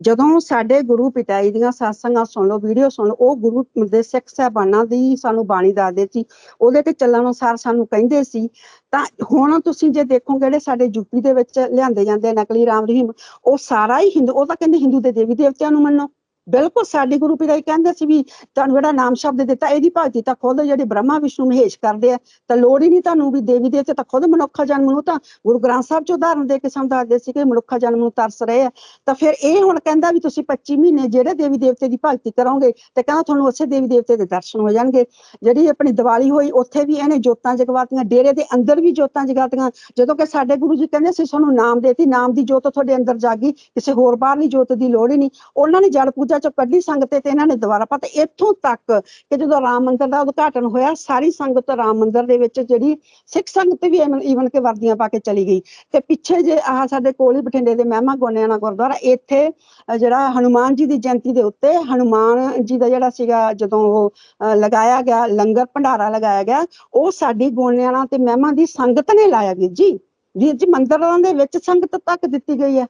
ਜਦੋਂ ਸਾਡੇ ਗੁਰੂ ਪਿਤਾ ਜੀ ਦੀਆਂ ਸਾਸੰਗਾਂ ਸੁਣ ਲਓ ਵੀਡੀਓ ਸੁਣ ਲਓ, ਉਹ ਗੁਰੂ ਦੇ ਸਿੱਖ ਸਾਹਿਬਾਨਾਂ ਦੀ ਸਾਨੂੰ ਬਾਣੀ ਦੱਸਦੇ ਸੀ, ਉਹਦੇ ਤੇ ਚੱਲਣ ਅਨੁਸਾਰ ਸਾਨੂੰ ਕਹਿੰਦੇ ਸੀ, ਤਾਂ ਹੁਣ ਤੁਸੀਂ ਜੇ ਦੇਖੋ ਜਿਹੜੇ ਸਾਡੇ ਯੂਪੀ ਦੇ ਵਿੱਚ ਲਿਆਂਦੇ ਜਾਂਦੇ ਨਕਲੀ ਰਾਮ ਰਹੀਮ, ਉਹ ਸਾਰਾ ਹੀ ਹਿੰਦੂ, ਉਹ ਤਾਂ ਕਹਿੰਦੇ ਹਿੰਦੂ ਦੇ ਦੇਵੀ ਦੇਵਤਿਆਂ ਨੂੰ ਮੰਨੋ। ਬਿਲਕੁਲ ਸਾਡੇ ਗੁਰੂ ਪਿਤਾ ਜੀ ਕਹਿੰਦੇ ਸੀ ਵੀ ਤੁਹਾਨੂੰ ਜਿਹੜਾ ਨਾਮ ਸ਼ਬਦ ਦਿੱਤਾ, ਇਹਦੀ ਭਗਤੀ ਤਾਂ ਖੁਦ ਜਿਹੜੇ ਬ੍ਰਹਮਾ, ਵਿਸ਼ਨੂੰ, ਮਹੇਸ਼ ਕਰਦੇ ਆ, ਤਾਂ ਲੋੜ ਹੀ ਨਹੀਂ ਤੁਹਾਨੂੰ ਵੀ ਦੇਵੀ ਦੇਵਤੇ ਤਾਂ ਖੁਦ ਮਨੁੱਖਾ ਜਨਮ ਨੂੰ ਤਾਂ ਗੁਰੂ ਗ੍ਰੰਥ ਸਾਹਿਬ ਚ ਉਦਾਹਰਨ ਦੇ ਕੇ ਸਮਝਾਉਂਦੇ ਸੀ ਕਿ ਮਨੁੱਖਾ ਜਨਮ ਨੂੰ ਤਰਸ ਰਹੇ ਆ। ਤਾਂ ਫਿਰ ਇਹ ਹੁਣ ਕਹਿੰਦਾ ਵੀ ਤੁਸੀਂ 25 ਮਹੀਨੇ ਜਿਹੜੇ ਦੇਵੀ ਦੇਵਤੇ ਦੀ ਭਗਤੀ ਕਰੋਗੇ, ਤੇ ਕਹਿੰਦਾ ਤੁਹਾਨੂੰ ਉਸੇ ਦੇਵੀ ਦੇਵਤੇ ਦੇ ਦਰਸ਼ਨ ਹੋ ਜਾਣਗੇ। ਜਿਹੜੀ ਆਪਣੀ ਦੀਵਾਲੀ ਹੋਈ, ਉੱਥੇ ਵੀ ਇਹਨੇ ਜੋਤਾਂ ਜਗਵਾਤੀਆਂ, ਡੇਰੇ ਦੇ ਅੰਦਰ ਵੀ ਜੋਤਾਂ ਜਗਾਤੀਆਂ। ਜਦੋਂ ਕਿ ਸਾਡੇ ਗੁਰੂ ਜੀ ਕਹਿੰਦੇ ਸੀ ਤੁਹਾਨੂੰ ਨਾਮ ਦੇਤੀ, ਨਾਮ ਦੀ ਜੋਤ ਤੁਹਾਡੇ ਅੰਦਰ ਜਾਗੀ, ਕਿਸੇ ਹੋਰ ਬਾਹਰਲੀ ਜੋਤ ਦੀ ਲੋੜ ਹੀ ਨਹੀਂ। ਉਹਨਾਂ ਨੇ ਜੜ ਪੂਜਾ ਚੋਂ ਕੱਢੀ ਸੰਗਤ ਤੇ ਇਹਨਾਂ ਨੇ ਦੁਬਾਰਾ ਪਤਾ। ਇੱਥੋਂ ਤੱਕ ਕਿ ਜਦੋਂ ਰਾਮ ਮੰਦਿਰ ਦਾ ਉਦਘਾਟਨ ਹੋਇਆ, ਸਾਰੀ ਸੰਗਤ ਰਾਮ ਮੰਦਿਰ ਦੇ ਵਿੱਚ ਜਿਹੜੀ ਸਿੱਖ ਸੰਗਤ ਵੀ ਈਵਨ ਕਿ ਵਰਦੀਆਂ ਪਾ ਕੇ ਚਲੀ ਗਈ। ਤੇ ਪਿੱਛੇ ਜੇ ਆਹ ਸਾਡੇ ਕੋਲ ਹੀ ਬਠਿੰਡੇ ਦੇ ਮਹਿਮਾ ਗੋਨਿਆਣਾ ਗੁਰਦੁਆਰਾ, ਇੱਥੇ ਜਿਹੜਾ ਹਨੂਮਾਨ ਜੀ ਦੀ ਜਯੰਤੀ ਦੇ ਉੱਤੇ ਹਨੂਮਾਨ ਜੀ ਦਾ ਜਿਹੜਾ ਸੀਗਾ ਜਦੋਂ ਉਹ ਲਗਾਇਆ ਗਿਆ, ਲੰਗਰ ਭੰਡਾਰਾ ਲਗਾਇਆ ਗਿਆ, ਉਹ ਸਾਡੀ ਗੋਨਿਆਣਾ ਤੇ ਮਹਿਮਾ ਦੀ ਸੰਗਤ ਨੇ ਲਾਇਆ। ਵੀਰ ਜੀ ਵੀਰ ਜੀ, ਮੰਦਿਰਾਂ ਦੇ ਵਿੱਚ ਸੰਗਤ ਤੱਕ ਦਿੱਤੀ ਗਈ ਹੈ।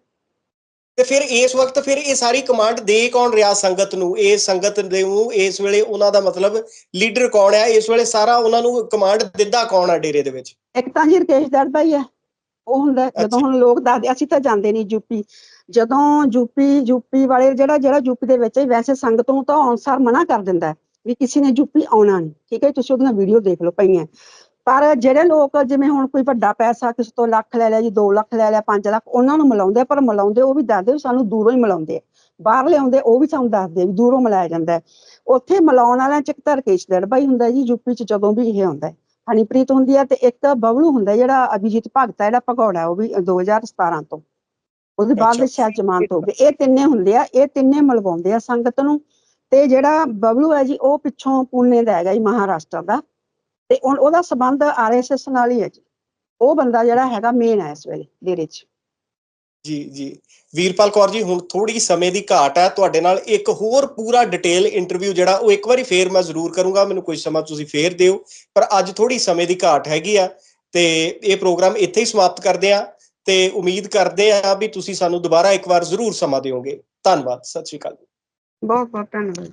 ਤੇ ਫਿਰ ਇਸ ਵਕਤ ਫਿਰ ਇਹ ਸਾਰੀ ਕਮਾਂਡ ਦੇ ਕੌਣ ਰਿਹਾ ਸੰਗਤ ਨੂੰ? ਇਹ ਸੰਗਤ ਦੇ ਨੂੰ ਇਸ ਵੇਲੇ ਉਹਨਾਂ ਦਾ ਮਤਲਬ ਲੀਡਰ ਕੌਣ ਹੈ? ਇਸ ਵੇਲੇ ਸਾਰਾ ਉਹਨਾਂ ਨੂੰ ਕਮਾਂਡ ਦਿੰਦਾ ਕੌਣ ਆ ਡੇਰੇ ਦੇ ਵਿੱਚ? ਇੱਕ ਤਾਂ ਜੀ ਰਕੇਸ਼ ਦੜਬਾ ਹੀ ਹੈ। ਉਹ ਹੁੰਦਾ ਹੈ, ਜਦੋਂ। ਹੁਣ ਲੋਕ ਦੱਸਦੇ ਅਸੀਂ ਤਾਂ ਜਾਂਦੇ ਨਹੀਂ ਯੂਪੀ ਜਦੋਂ ਯੂਪੀ ਯੂਪੀ ਵਾਲੇ ਜਿਹੜਾ ਜਿਹੜਾ ਯੂਪੀ ਦੇ ਵਿੱਚ ਹੈ, ਵੈਸੇ ਸੰਗਤ ਨੂੰ ਤਾਂ ਅਨਸਾਰ ਮਨਾ ਕਰ ਦਿੰਦਾ ਹੈ ਵੀ ਕਿਸੇ ਨੇ ਯੂਪੀ ਆਉਣਾ ਨਹੀਂ। ਠੀਕ ਹੈ ਤੁਸੀਂ ਉਹਦੀਆਂ ਵੀਡੀਓ ਦੇਖ ਲਓ ਪਈਆਂ। ਪਰ ਜਿਹੜੇ ਲੋਕ ਜਿਵੇਂ ਹੁਣ ਕੋਈ ਵੱਡਾ ਪੈਸਾ ਕਿਸੇ ਤੋਂ ਲੱਖ ਲੈ ਲਿਆ ਜੀ 2 ਲੱਖ ਲੈ ਲਿਆ 5 ਲੱਖ ਉਹਨਾਂ ਨੂੰ ਮਿਲਾਉਂਦੇ ਆ, ਪਰ ਮਿਲਾਉਂਦੇ ਉਹ ਵੀ ਦੱਸਦੇ ਸਾਨੂੰ ਦੂਰੋਂ ਹੀ ਮਿਲਾਉਂਦੇ ਆ। ਬਾਹਰ ਲਿਆਉਂਦੇ ਉਹ ਵੀ ਸਾਨੂੰ ਦੱਸਦੇ ਆ ਵੀ ਦੂਰੋਂ ਮਿਲਾਇਆ ਜਾਂਦਾ ਉੱਥੇ ਮਿਲਾਉਣ ਵਾਲਿਆਂ ਚ ਇੱਕ ਤਾਂ ਰਕੇਸ਼ ਦੜਬਾ ਹੀ ਹੁੰਦਾ ਜੀ ਯੂਪੀ ਚ ਜਦੋਂ ਵੀ ਇਹ ਹੁੰਦਾ ਹੈ। ਹਨੀਪ੍ਰੀਤ ਹੁੰਦੀ ਹੈ ਤੇ ਇੱਕ ਬਬਲੂ ਹੁੰਦਾ ਜਿਹੜਾ ਅਭਿਜੀਤ ਭਗਤ ਹੈ ਜਿਹੜਾ ਭਗੌੜਾ ਉਹ ਵੀ 2017 ਤੋਂ। ਉਹਦੇ ਬਾਅਦ। ਵਿੱਚ ਸ਼ਾਇਦ ਜ਼ਮਾਨਤ ਹੋ ਗਈ। ਇਹ ਤਿੰਨੇ ਹੁੰਦੇ ਆ ਇਹ ਤਿੰਨੇ ਮਿਲਵਾਉਂਦੇ ਆ ਸੰਗਤ ਨੂੰ। ਤੇ ਜਿਹੜਾ ਬਬਲੂ ਹੈ ਜੀ ਉਹ ਪਿੱਛੋਂ ਪੂਨੇ ਦਾ ਹੈਗਾ ਜੀ ਮਹਾਰਾਸ਼ਟਰ ਦਾ। ਤੇ ਉਹ- ਉਹਦਾ ਸਬੰਧ ਆਰਐਸਐਸ ਨਾਲ ਹੀ ਹੈ ਜੀ। ਉਹ ਬੰਦਾ ਜਿਹੜਾ ਹੈਗਾ ਮੇਨ ਹੈ ਇਸ ਵੇਲੇ ਡੇਰੇ 'ਚ। ਜੀ ਜੀ। ਵੀਰਪਾਲ ਕੌਰ ਜੀ ਹੁਣ ਥੋੜੀ ਸਮੇਂ ਦੀ ਘਾਟ ਹੈ। ਤੁਹਾਡੇ ਨਾਲ ਇੱਕ ਹੋਰ ਪੂਰਾ ਡਿਟੇਲ ਇੰਟਰਵਿਊ ਜਿਹੜਾ ਉਹ ਇੱਕ ਵਾਰੀ ਫੇਰ ਮੈਂ ਜ਼ਰੂਰ ਕਰੂੰਗਾ। ਮੈਨੂੰ ਕੁਝ ਸਮਾਂ ਤੁਸੀਂ ਫੇਰ ਦਿਓ। ਪਰ ਅੱਜ ਥੋੜੀ ਸਮੇਂ ਦੀ ਘਾਟ ਹੈਗੀ ਆ ਤੇ ਇਹ ਪ੍ਰੋਗਰਾਮ ਇੱਥੇ ਹੀ ਸਮਾਪਤ ਕਰਦੇ ਆ ਤੇ ਉਮੀਦ ਕਰਦੇ ਆ ਵੀ ਤੁਸੀਂ ਸਾਨੂੰ ਦੁਬਾਰਾ ਇੱਕ ਵਾਰ ਜ਼ਰੂਰ ਸਮਾਂ ਦਿਓਗੇ। ਧੰਨਵਾਦ। ਸਤਿ ਸ਼੍ਰੀ ਅਕਾਲ ਬਹੁਤ ਬਹੁਤ ਧੰਨਵਾਦ